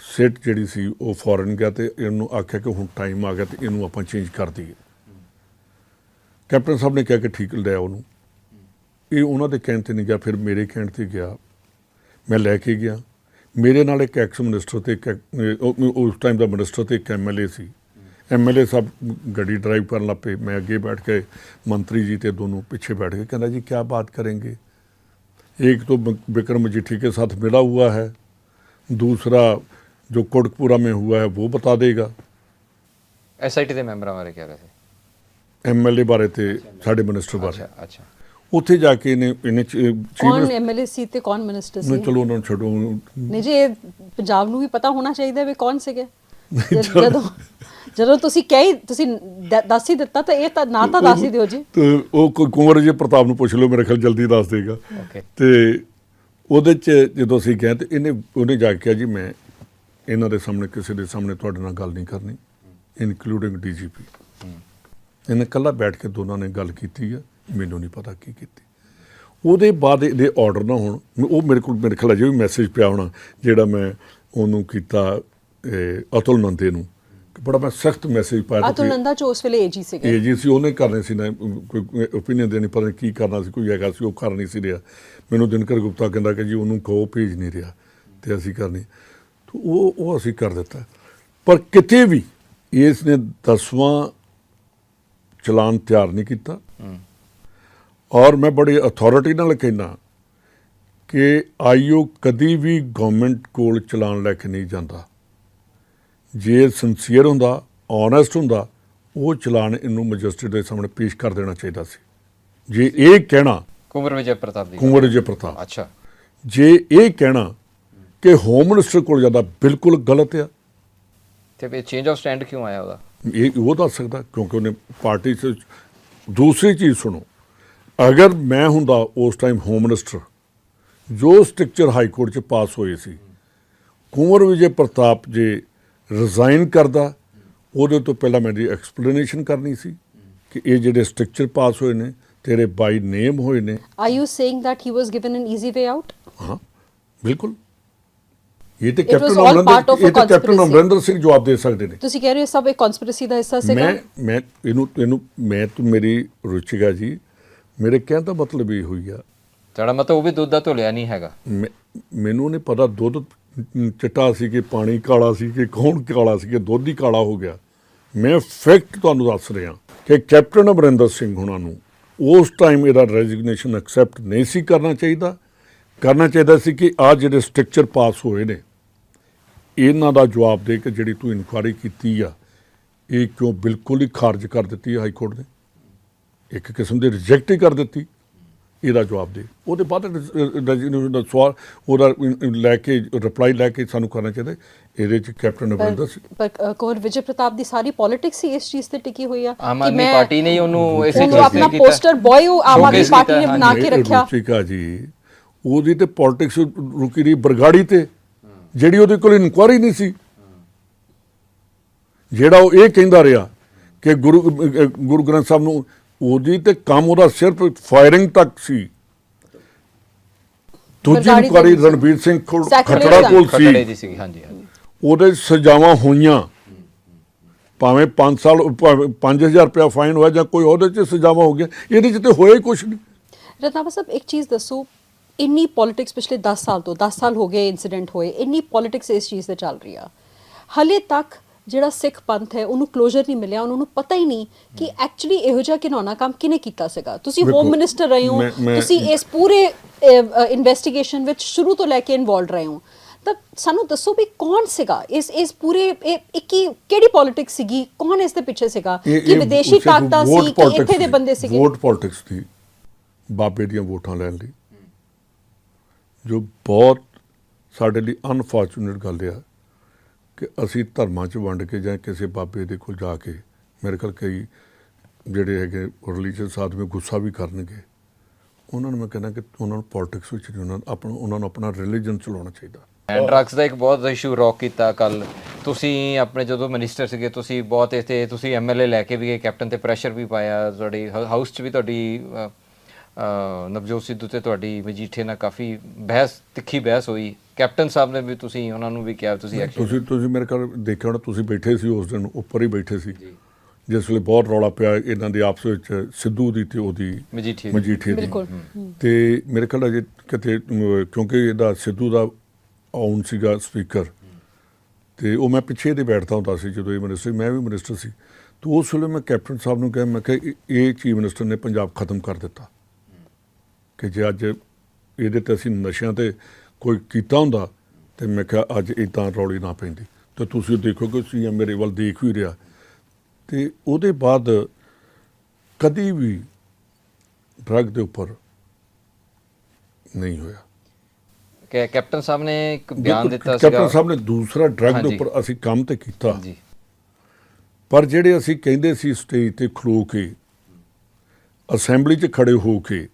ਸਿਟ ਜਿਹੜੀ ਸੀ ਉਹ ਫੋਰਨ ਗਿਆ ਤੇ ਇਹਨੂੰ ਆਖਿਆ ਕਿ ਹੁਣ ਟਾਈਮ ਆ ਗਿਆ ਤੇ ਇਹਨੂੰ ਆਪਾਂ ਚੇਂਜ ਕਰ ਦਈਏ। ਕੈਪਟਨ ਸਾਹਿਬ ਨੇ ਕਿਹਾ ਕਿ ਠੀਕ ਲੈ ਉਹਨੂੰ ਇਹ ਉਹਨਾਂ ਦੇ ਕਹਿਣ ਤੇ ਨਹੀਂ ਗਿਆ ਫਿਰ ਮੇਰੇ ਕਹਿਣ ਤੇ ਗਿਆ ਮੈਂ ਲੈ ਕੇ ਗਿਆ ਮੇਰੇ ਨਾਲ ਇੱਕ ਐਕਸ ਮਿਨਿਸਟਰ ਤੇ ਇੱਕ ਐਕ- ਉਹ- ਉਹ- ਉਸ ਟਾਈਮ ਦਾ ਮਿਨਿਸਟਰ ਤੇ ਇੱਕ ਐਮਐਲਏ ਸੀ ਐਮਐਲਏ ਸਾਹਿਬ ਗੱਡੀ ਡਰਾਈਵ ਕਰਨ ਲੱਗ ਪਏ ਮੈਂ ਅੱਗੇ ਬੈਠ ਕੇ ਮੰਤਰੀ ਜੀ ਤੇ ਦੋਨੋਂ ਪਿੱਛੇ बैठ के कहना जी क्या बात करेंगे एक तो विक्रम मजीठी के साथ मिला हुआ है दूसरा जो कोटकपुरा में हुआ है वो बता देगा ਐਸਆਈਟੀ ਦੇ ਮੈਂਬਰਾਂ ਬਾਰੇ ਕਹਿ ਰਹੇ ਸੀ ਐਮਐਲਏ ਬਾਰੇ ਤੇ ਸਾਡੇ ਮਿਨਿਸਟਰ ਬਾਰੇ। ਅੱਛਾ ਅੱਛਾ। ਉੱਥੇ ਜਾ ਕੇ ਇਹਨੇ ਇਹਨੇ ਚੀਫ ਕੌਣ ਐਮਐਲਏ ਸੀ ਤੇ ਕੌਣ ਮਿਨਿਸਟਰ ਸੀ? ਨੇ ਚਲੋ ਉਹਨਾਂ ਨੂੰ ਛੱਡੋ। ਨਹੀਂ ਜੀ ਇਹ ਪੰਜਾਬ ਨੂੰ ਵੀ ਪਤਾ ਹੋਣਾ ਚਾਹੀਦਾ ਵੀ ਕੌਣ ਸੀਗੇ। ਜਦ- ਜਦੋਂ ਤੁਸੀਂ ਕਹੀ ਤੁਸੀਂ ਦੱਸ ਹੀ ਦਿੱਤਾ ਤਾਂ ਇਹ ਤਾਂ ਨਾ ਤਾਂ ਦੱਸ ਹੀ ਦਿਓ ਜੀ। ਤੇ ਉਹ ਕੋਈ ਕੁੰਵਰ ਜੀ ਪ੍ਰਤਾਪ ਨੂੰ ਪੁੱਛ ਲਿਓ ਮੇਰੇ ਖਿਆਲ ਜਲਦੀ ਦੱਸ ਦੇਗਾ। ਓਕੇ ਤੇ ਉਹਦੇ ਚ ਜਦੋਂ ਅਸੀਂ ਗਏ ਤੇ ਇਹਨੇ ਉਹਨੇ ਜਾ ਕੇ ਕਿਹਾ ਜੀ ਮੈਂ ਇਹਨਾਂ ਦੇ ਸਾਹਮਣੇ ਕਿਸੇ ਦੇ ਸਾਹਮਣੇ ਤੁਹਾਡੇ ਨਾਲ ਗੱਲ ਨਹੀਂ ਕਰਨੀ ਇਨਕਲੂਡਿੰਗ ਡੀਜੀਪੀ ਇਹਨੇ ਕੱਲਾ ਬੈਠ ਕੇ ਦੋਨਾਂ ਨੇ ਗੱਲ ਕੀਤੀ ਆ ਮੈਨੂੰ ਨਹੀਂ ਪਤਾ ਕੀ ਕੀਤੀ। ਉਹਦੇ ਬਾਅਦ ਇਹਦੇ ਆਰਡਰ ਨਾ ਹੋਣ ਉਹ ਮੇਰੇ ਕੋਲ ਮੇਰੇ ਖਿਆਲ ਅਜੇ ਵੀ ਮੈਸੇਜ ਪਿਆ ਹੋਣਾ ਜਿਹੜਾ ਮੈਂ ਉਹਨੂੰ ਕੀਤਾ ਅਤੁਲ ਨੰਦੇ ਨੂੰ। ਬੜਾ ਮੈਂ ਸਖਤ ਮੈਸੇਜ ਪਾਇਆ ਅਤੁਲ ਨੰਦਾ ਚ ਉਸ ਵੇਲੇ ਏਜੀ ਸੀਗੇ। ਇਹ ਜੀ ਸੀ ਉਹਨੇ ਕਰਨੇ ਸੀ ਨਾ ਕੋਈ ਓਪੀਨੀਅਨ ਦੇਣੀ ਪਰ ਕੀ ਕਰਨਾ ਸੀ ਕੋਈ ਹੈਗਾ ਸੀ ਉਹ ਕਰ ਨਹੀਂ ਸੀ ਰਿਹਾ। ਮੈਨੂੰ ਦਿਨਕਰ ਗੁਪਤਾ ਕਹਿੰਦਾ ਕਿ ਜੀ ਉਹਨੂੰ ਕਹੋ ਭੇਜ ਨਹੀਂ ਰਿਹਾ ਤੇ ਅਸੀਂ ਕਰਨੀ। ਤਾਂ ਉਹ ਉਹ ਅਸੀਂ ਕਰ ਦਿੱਤਾ। ਪਰ ਕਿਤੇ ਵੀ ਇਸ ਨੇ ਦਸਵਾਂ ਚਲਾਨ ਤਿਆਰ ਨਹੀਂ ਕੀਤਾ। ਔਰ ਮੈਂ ਬੜੀ ਅਥਾਰਟੀ ਨਾਲ ਕਹਿਣਾ ਕਿ ਆਈਓ ਕਦੀ ਵੀ ਗਵਰਨਮੈਂਟ ਕੋਲ ਚਲਾਨ ਲੈ ਕੇ ਨਹੀਂ ਜਾਂਦਾ। ਜੇ ਸਿੰਸੀਅਰ ਹੁੰਦਾ ਓਨੈਸਟ ਹੁੰਦਾ ਉਹ ਚਲਾਨ ਇਹਨੂੰ ਮੈਜਿਸਟਰੇਟ ਦੇ ਸਾਹਮਣੇ ਪੇਸ਼ ਕਰ ਦੇਣਾ ਚਾਹੀਦਾ ਸੀ। ਜੇ ਇਹ ਕਹਿਣਾ ਕੁੰਵਰ ਵਿਜੇ ਪ੍ਰਤਾਪ ਦੀ ਕੁੰਵਰ ਜੇ ਪ੍ਰਤਾਪ। ਅੱਛਾ। ਜੇ ਇਹ ਕਹਿਣਾ ਕਿ ਹੋਮ ਮਿਨਿਸਟਰ ਕੋਲ ਜਾਂਦਾ ਬਿਲਕੁਲ ਗਲਤ ਆ। ਤੇ ਫਿਰ ਚੇਂਜ ਆਫ ਸਟੈਂਡ ਕਿਉਂ ਆਇਆ ਉਹਦਾ? ਇਹ ਉਹ ਦੱਸ ਸਕਦਾ ਕਿਉਂਕਿ ਉਹਨੇ ਪਾਰਟੀ 'ਚ ਦੂਸਰੀ ਚੀਜ਼ ਸੁਣੋ। ਅਗਰ ਮੈਂ ਹੁੰਦਾ ਉਸ ਟਾਈਮ ਹੋਮ ਮਿਨਿਸਟਰ ਜੋ ਸਟ੍ਰਕਚਰ ਹਾਈ ਕੋਰਟ 'ਚ ਪਾਸ ਹੋਏ ਸੀ ਕੁੰਵਰ ਵਿਜੇ ਪ੍ਰਤਾਪ ਜੇ ਰਿਜ਼ਾਈਨ ਕਰਦਾ ਉਹਦੇ ਤੋਂ ਪਹਿਲਾਂ ਮੇਰੀ ਐਕਸਪਲੇਨੇਸ਼ਨ ਕਰਨੀ ਸੀ ਕਿ ਇਹ ਜਿਹੜੇ ਸਟ੍ਰਕਚਰ ਪਾਸ ਹੋਏ ਨੇ ਤੇਰੇ ਬਾਈ ਨੇਮ ਹੋਏ ਨੇ। Are you saying that he was given an easy way out? ਹਾਂ ਬਿਲਕੁਲ। ਇਹ ਤੇ ਕੈਪਟਨ ਅਮਰਿੰਦਰ ਇਹ ਤੇ ਕੈਪਟਨ. ਅਮਰਿੰਦਰ ਸਿੰਘ ਜਵਾਬ ਦੇ ਸਕਦੇ ਨੇ। ਤੁਸੀਂ ਕਹਿ ਰਹੇ ਹੋ ਸਭ ਇੱਕ ਕਨਸਪੀਰੇਸੀ ਦਾ ਹਿੱਸਾ ਸੀਗਾ? ਮੈਂ ਮੈਂ ਇਹਨੂੰ ਇਹਨੂੰ ਮੈਂ ਤੂੰ ਮੇਰੀ ਰੁਚਿਗਾ ਜੀ ਮੇਰੇ ਕਹਿਣ ਦਾ ਮਤਲਬ ਇਹ ਹੋਈ ਆ। ਤੁਹਾਡਾ ਮਤਲਬ ਉਹ ਵੀ ਦੁੱਧ ਦਾ ਧੁਲਿਆ ਨਹੀਂ ਹੈਗਾ। ਮੈਨੂੰ ਨਹੀਂ ਪਤਾ ਦੁੱਧ ਚਿੱਟਾ ਸੀ ਕਿ ਪਾਣੀ ਕਾਲਾ ਸੀ ਕਿ ਕੌਣ ਕਾਲਾ ਸੀ ਕਿ ਦੁੱਧ ਹੀ ਕਾਲਾ ਹੋ ਗਿਆ। ਮੈਂ ਫੈਕਟ ਤੁਹਾਨੂੰ ਦੱਸ ਰਿਹਾ ਕਿ ਕੈਪਟਨ ਅਮਰਿੰਦਰ ਸਿੰਘ ਹੁਣਾਂ ਨੂੰ ਉਸ ਟਾਈਮ ਇਹਦਾ ਰੈਜ਼ਿਗਨੇਸ਼ਨ ਐਕਸੈਪਟ ਨਹੀਂ ਸੀ ਕਰਨਾ ਚਾਹੀਦਾ। ਕਰਨਾ ਚਾਹੀਦਾ ਸੀ ਕਿ ਆ ਜਿਹੜੇ ਸਟ੍ਰਕਚਰ ਪਾਸ ਹੋਏ ਨੇ। ਇਹਨਾਂ ਦਾ ਜਵਾਬ ਦੇ ਕੇ ਜਿਹੜੀ ਤੂੰ ਇਨਕੁਆਰੀ ਕੀਤੀ ਆ ਇਹ ਕਿਉਂ ਬਿਲਕੁਲ ਹੀ ਖਾਰਜ ਕਰ ਦਿੱਤੀ ਹਾਈ ਕੋਰਟ ਨੇ? ਇੱਕ ਕਿਸਮ ਦੀ ਰਿਜੈਕਟ ਹੀ ਕਰ ਦਿੱਤੀ ਇਹਦਾ ਜਵਾਬ ਦੇ। ਉਹਦੇ ਬਾਅਦ ਸਵਾਲ ਉਹਦਾ ਲੈ ਕੇ ਰਿਪਲਾਈ ਲੈ ਕੇ ਸਾਨੂੰ ਕਰਨਾ ਚਾਹੀਦਾ ਇਹਦੇ ਚ ਕੈਪਟਨ ਅਮਰਿੰਦਰ ਸਿੰਘ। ਪਰ ਕੋਰ ਵਿਜੇ ਪ੍ਰਤਾਪ ਦੀ ਸਾਰੀ ਪੋਲਿਟਿਕਸ ਹੀ ਇਸ ਚੀਜ਼ ਤੇ ਟਿਕੀ ਹੋਈ ਆ ਆਮ ਕਿ ਆਦਮੀ ਮੈਂ ਪਾਰਟੀ ਨੇ ਉਹਨੂੰ ਇਸੇ ਚੀਜ਼ ਆਪਣਾ ਤੇ ਕੀਤਾ। ਪੋਸਟਰ ਬॉय ਉਹ ਆਮ ਆਦਮੀ ਪਾਰਟੀ ਨੇ ਬਣਾ ਕੇ ਰੱਖਿਆ। ਰੁਚਿਕਾ ਜੀ ਉਹਦੀ ਤੇ ਪੋਲਿਟਿਕਸ ਰੁਕੀ ਰਹੀ ਬਰਗਾੜੀ ਤੇ। ਜਿਹੜੀ ਉਹਦੇ ਕੋਲ ਇਨਕੁਆਰੀ ਨਹੀਂ ਸੀ। ਜਿਹੜਾ ਉਹ ਇਹ ਕਹਿੰਦਾ ਰਿਹਾ ਕਿ ਗੁਰੂ ਗੁਰੂ ਗ੍ਰੰਥ ਸਾਹਿਬ ਨੂੰ ਉਹਦੀ ਤੇ ਕੰਮ ਉਹਦਾ ਸਿਰਫ ਫਾਇਰਿੰਗ ਤੱਕ ਸੀ। ਦੂਜੀ ਇਨਕੁਆਰੀ। ਰਣਬੀਰ ਸਿੰਘ ਖਟੜਾ। ਕੋਲ ਸੀ। ਉਹਦੇ ਸਜ਼ਾਵਾਂ ਹੋਈਆਂ। ਭਾਵੇਂ 5 ਸਾਲ 5000 ਰੁਪਇਆ ਫਾਈਨ ਹੋਇਆ ਜਾਂ ਕੋਈ ਉਹਦੇ ਚ ਸਜ਼ਾਵਾਂ ਹੋ ਗਿਆ ਇਹਦੇ ਚ ਤੇ ਹੋਇਆ ਹੀ ਕੁਛ ਨਹੀਂ। ਰਤਨਾਵਾ ਸਾਹਿਬ ਇੱਕ ਚੀਜ਼ ਦੱਸੋ ਇੰਨੀ ਪੋਲਿਟਿਕਸ ਪਿਛਲੇ 10 ਸਾਲ ਤੋਂ 10 ਸਾਲ ਹੋ ਗਏ ਇਨਸੀਡੈਂਟ ਹੋਏ ਇੰਨੀ ਪੋਲਿਟਿਕਸ ਇਸ ਚੀਜ਼ ਤੇ ਚੱਲ ਰਹੀ ਆ। ਹਲੇ ਤੱਕ ਜਿਹੜਾ ਸਿੱਖ ਪੰਥ ਹੈ ਉਹਨੂੰ ਕਲੋਜ਼ਰ ਨਹੀਂ ਮਿਲਿਆ ਉਹਨਾਂ ਨੂੰ ਪਤਾ ਹੀ ਨਹੀਂ ਕਿ ਐਕਚੁਅਲੀ ਇਹੋ ਜਿਹਾ ਘਿਨੌਣਾ ਕੰਮ ਕਿਨੇ ਕੀਤਾ ਸੀਗਾ। ਤੁਸੀਂ ਹੋਮ ਮਿਨਿਸਟਰ ਰਹੇ ਹੋ ਤੁਸੀਂ ਇਸ ਪੂਰੇ ਇਨਵੈਸਟੀਗੇਸ਼ਨ ਵਿੱਚ ਸ਼ੁਰੂ ਤੋਂ ਲੈ ਕੇ ਇਨਵੋਲਡ ਰਹੇ ਹੋ। ਤਾਂ ਸਾਨੂੰ ਦੱਸੋ ਵੀ ਕੌਣ ਸੀਗਾ? ਇਸ ਇਸ ਪੂਰੇ ਇਹ ਇਹ ਕੀ ਕਿਹੜੀ ਪੋਲਿਟਿਕਸ ਸੀਗੀ? ਕੌਣ ਇਸ ਦੇ ਪਿੱਛੇ ਸੀਗਾ? ਕਿ ਵਿਦੇਸ਼ੀ ਤਾਕਤਾਂ ਸੀ ਕਿ ਇੱਥੇ ਦੇ ਬੰਦੇ ਸੀਗੇ? ਵੋਟ ਪੋਲਿਟਿਕਸ ਦੀ ਬਾਬੇ ਦੀਆਂ ਵੋਟਾਂ ਲੈਣ ਲਈ। ਜੋ ਬਹੁਤ ਸਾਡੇ ਲਈ ਅਨਫੋਰਚੂਨੇਟ ਗੱਲ ਆ ਕਿ ਅਸੀਂ ਧਰਮਾਂ 'ਚ ਵੰਡ ਕੇ ਜਾਂ ਕਿਸੇ ਬਾਬੇ ਦੇ ਕੋਲ ਜਾ ਕੇ ਮੇਰੇ ਕੋਲ ਕਈ ਜਿਹੜੇ ਹੈਗੇ ਰਿਲੀਜੀਅਸ ਆਦਮੀ ਗੁੱਸਾ ਵੀ ਕਰਨਗੇ, ਉਹਨਾਂ ਨੂੰ ਮੈਂ ਕਹਿੰਦਾ ਕਿ ਉਹਨਾਂ ਨੂੰ ਪੋਲਿਟਿਕਸ ਵਿੱਚ ਨਹੀਂ, ਉਹਨਾਂ ਨੂੰ ਆਪਣਾ, ਉਹਨਾਂ ਨੂੰ ਆਪਣਾ ਰਿਲੀਜਨ ਚਲਾਉਣਾ ਚਾਹੀਦਾ। ਡਰੱਗਸ ਦਾ ਇੱਕ ਬਹੁਤ ਇਸ਼ੂ ਰੌਕ ਕੀਤਾ ਕੱਲ ਤੁਸੀਂ ਆਪਣੇ ਜਦੋਂ ਮਿਨਿਸਟਰ ਸੀਗੇ, ਤੁਸੀਂ ਬਹੁਤ ਇੱਥੇ, ਤੁਸੀਂ ਐਮਐਲਏ ਲੈ ਕੇ ਵੀ ਗਏ ਕੈਪਟਨ ਤੇ ਪ੍ਰੈਸ਼ਰ ਵੀ ਪਾਇਆ, ਤੁਹਾਡੀ ਹ- ਹਾਊਸ 'ਚ ਵੀ ਤੁਹਾਡੀ ਨਵਜੋਤ ਸਿੱਧੂ ਤੇ ਤੁਹਾਡੀ ਮਜੀਠੇ ਨਾਲ ਕਾਫੀ ਬਹਿਸ ਤਿੱਖੀ ਬਹਿਸ ਹੋਈ। ਕੈਪਟਨ ਸਾਹਿਬ ਨੇ ਵੀ ਤੁਸੀਂ ਉਹਨਾਂ ਨੂੰ ਵੀ ਕਿਹਾ ਤੁਸੀਂ ਐਕਸ਼ਨ ਤੁਸੀਂ ਤੁਸੀਂ ਮੇਰੇ ਕੋਲ ਦੇਖਿਆ ਹੋਣਾ ਤੁਸੀਂ ਬੈਠੇ ਸੀ ਉਸ ਦਿਨ ਉੱਪਰ ਹੀ ਬੈਠੇ ਸੀ। ਜਿਸ ਵੇਲੇ ਬਹੁਤ ਰੌਲਾ ਪਿਆ ਇਹਨਾਂ ਦੇ ਆਪਸ ਵਿੱਚ ਸਿੱਧੂ ਦੀ ਤੇ ਉਹਦੀ ਮਜੀਠੀਏ ਦੀ। ਮਜੀਠੀਏ ਦੀ। ਬਿਲਕੁਲ। ਤੇ ਮੇਰੇ ਖਿਆਲ ਅਜੇ ਕਿਤੇ ਕਿਉਂਕਿ ਇਹਦਾ ਸਿੱਧੂ ਦਾ ਆਉਣ ਸੀਗਾ ਸਪੀਕਰ। ਤੇ ਉਹ ਮੈਂ ਪਿੱਛੇ ਦੇ ਬੈਠਦਾ ਹੁੰਦਾ ਸੀ ਜਦੋਂ ਇਹ ਮਿਨਿਸਟਰ ਮੈਂ ਵੀ ਮਿਨਿਸਟਰ ਸੀ। ਤੇ ਉਸ ਵੇਲੇ ਮੈਂ ਕੈਪਟਨ ਸਾਹਿਬ ਨੂੰ ਕਿਹਾ ਮੈਂ ਕਿਹਾ ਇਹ- ਇਹ ਚੀਫ ਮਿਨਿਸਟਰ ਨੇ ਪੰਜਾਬ ਖਤਮ ਕਰ ਦਿੱਤਾ। ਕਿ ਜੇ ਅੱਜ ਇਹਦੇ ਤੇ ਅਸੀਂ ਨਸ਼ਿਆਂ ਤੇ ਕੋਈ ਕੀਤਾ ਹੁੰਦਾ ਤੇ ਮੈਂ ਕਿਹਾ ਅੱਜ ਇਦਾਂ ਰੌਲੀ ਨਾ ਪੈਂਦੀ। ਤੇ ਤੁਸੀਂ ਦੇਖੋਗੇ ਸੀਐਮ ਮੇਰੇ ਵੱਲ ਦੇਖ ਵੀ ਰਿਹਾ। ਤੇ ਉਹਦੇ ਬਾਅਦ ਕਦੀ ਵੀ ਡਰੱਗ ਦੇ ਉੱਪਰ ਨਹੀਂ ਹੋਇਆ। ਕਿ ਕੈਪਟਨ ਸਾਹਿਬ ਨੇ ਇੱਕ ਬਿਆਨ ਦਿੱਤਾ ਸੀਗਾ। ਕੈਪਟਨ ਸਾਹਿਬ ਨੇ ਦੂਸਰਾ ਡਰੱਗ ਦੇ। ਉੱਪਰ ਅਸੀਂ ਕੰਮ ਤੇ ਕੀਤਾ। ਜੀ। ਪਰ ਜਿਹੜੇ ਅਸੀਂ ਕਹਿੰਦੇ ਸੀ ਸਟੇਜ ਤੇ ਖਲੋ ਕੇ ਅਸੈਂਬਲੀ 'ਚ ਖੜੇ ਹੋ ਕੇ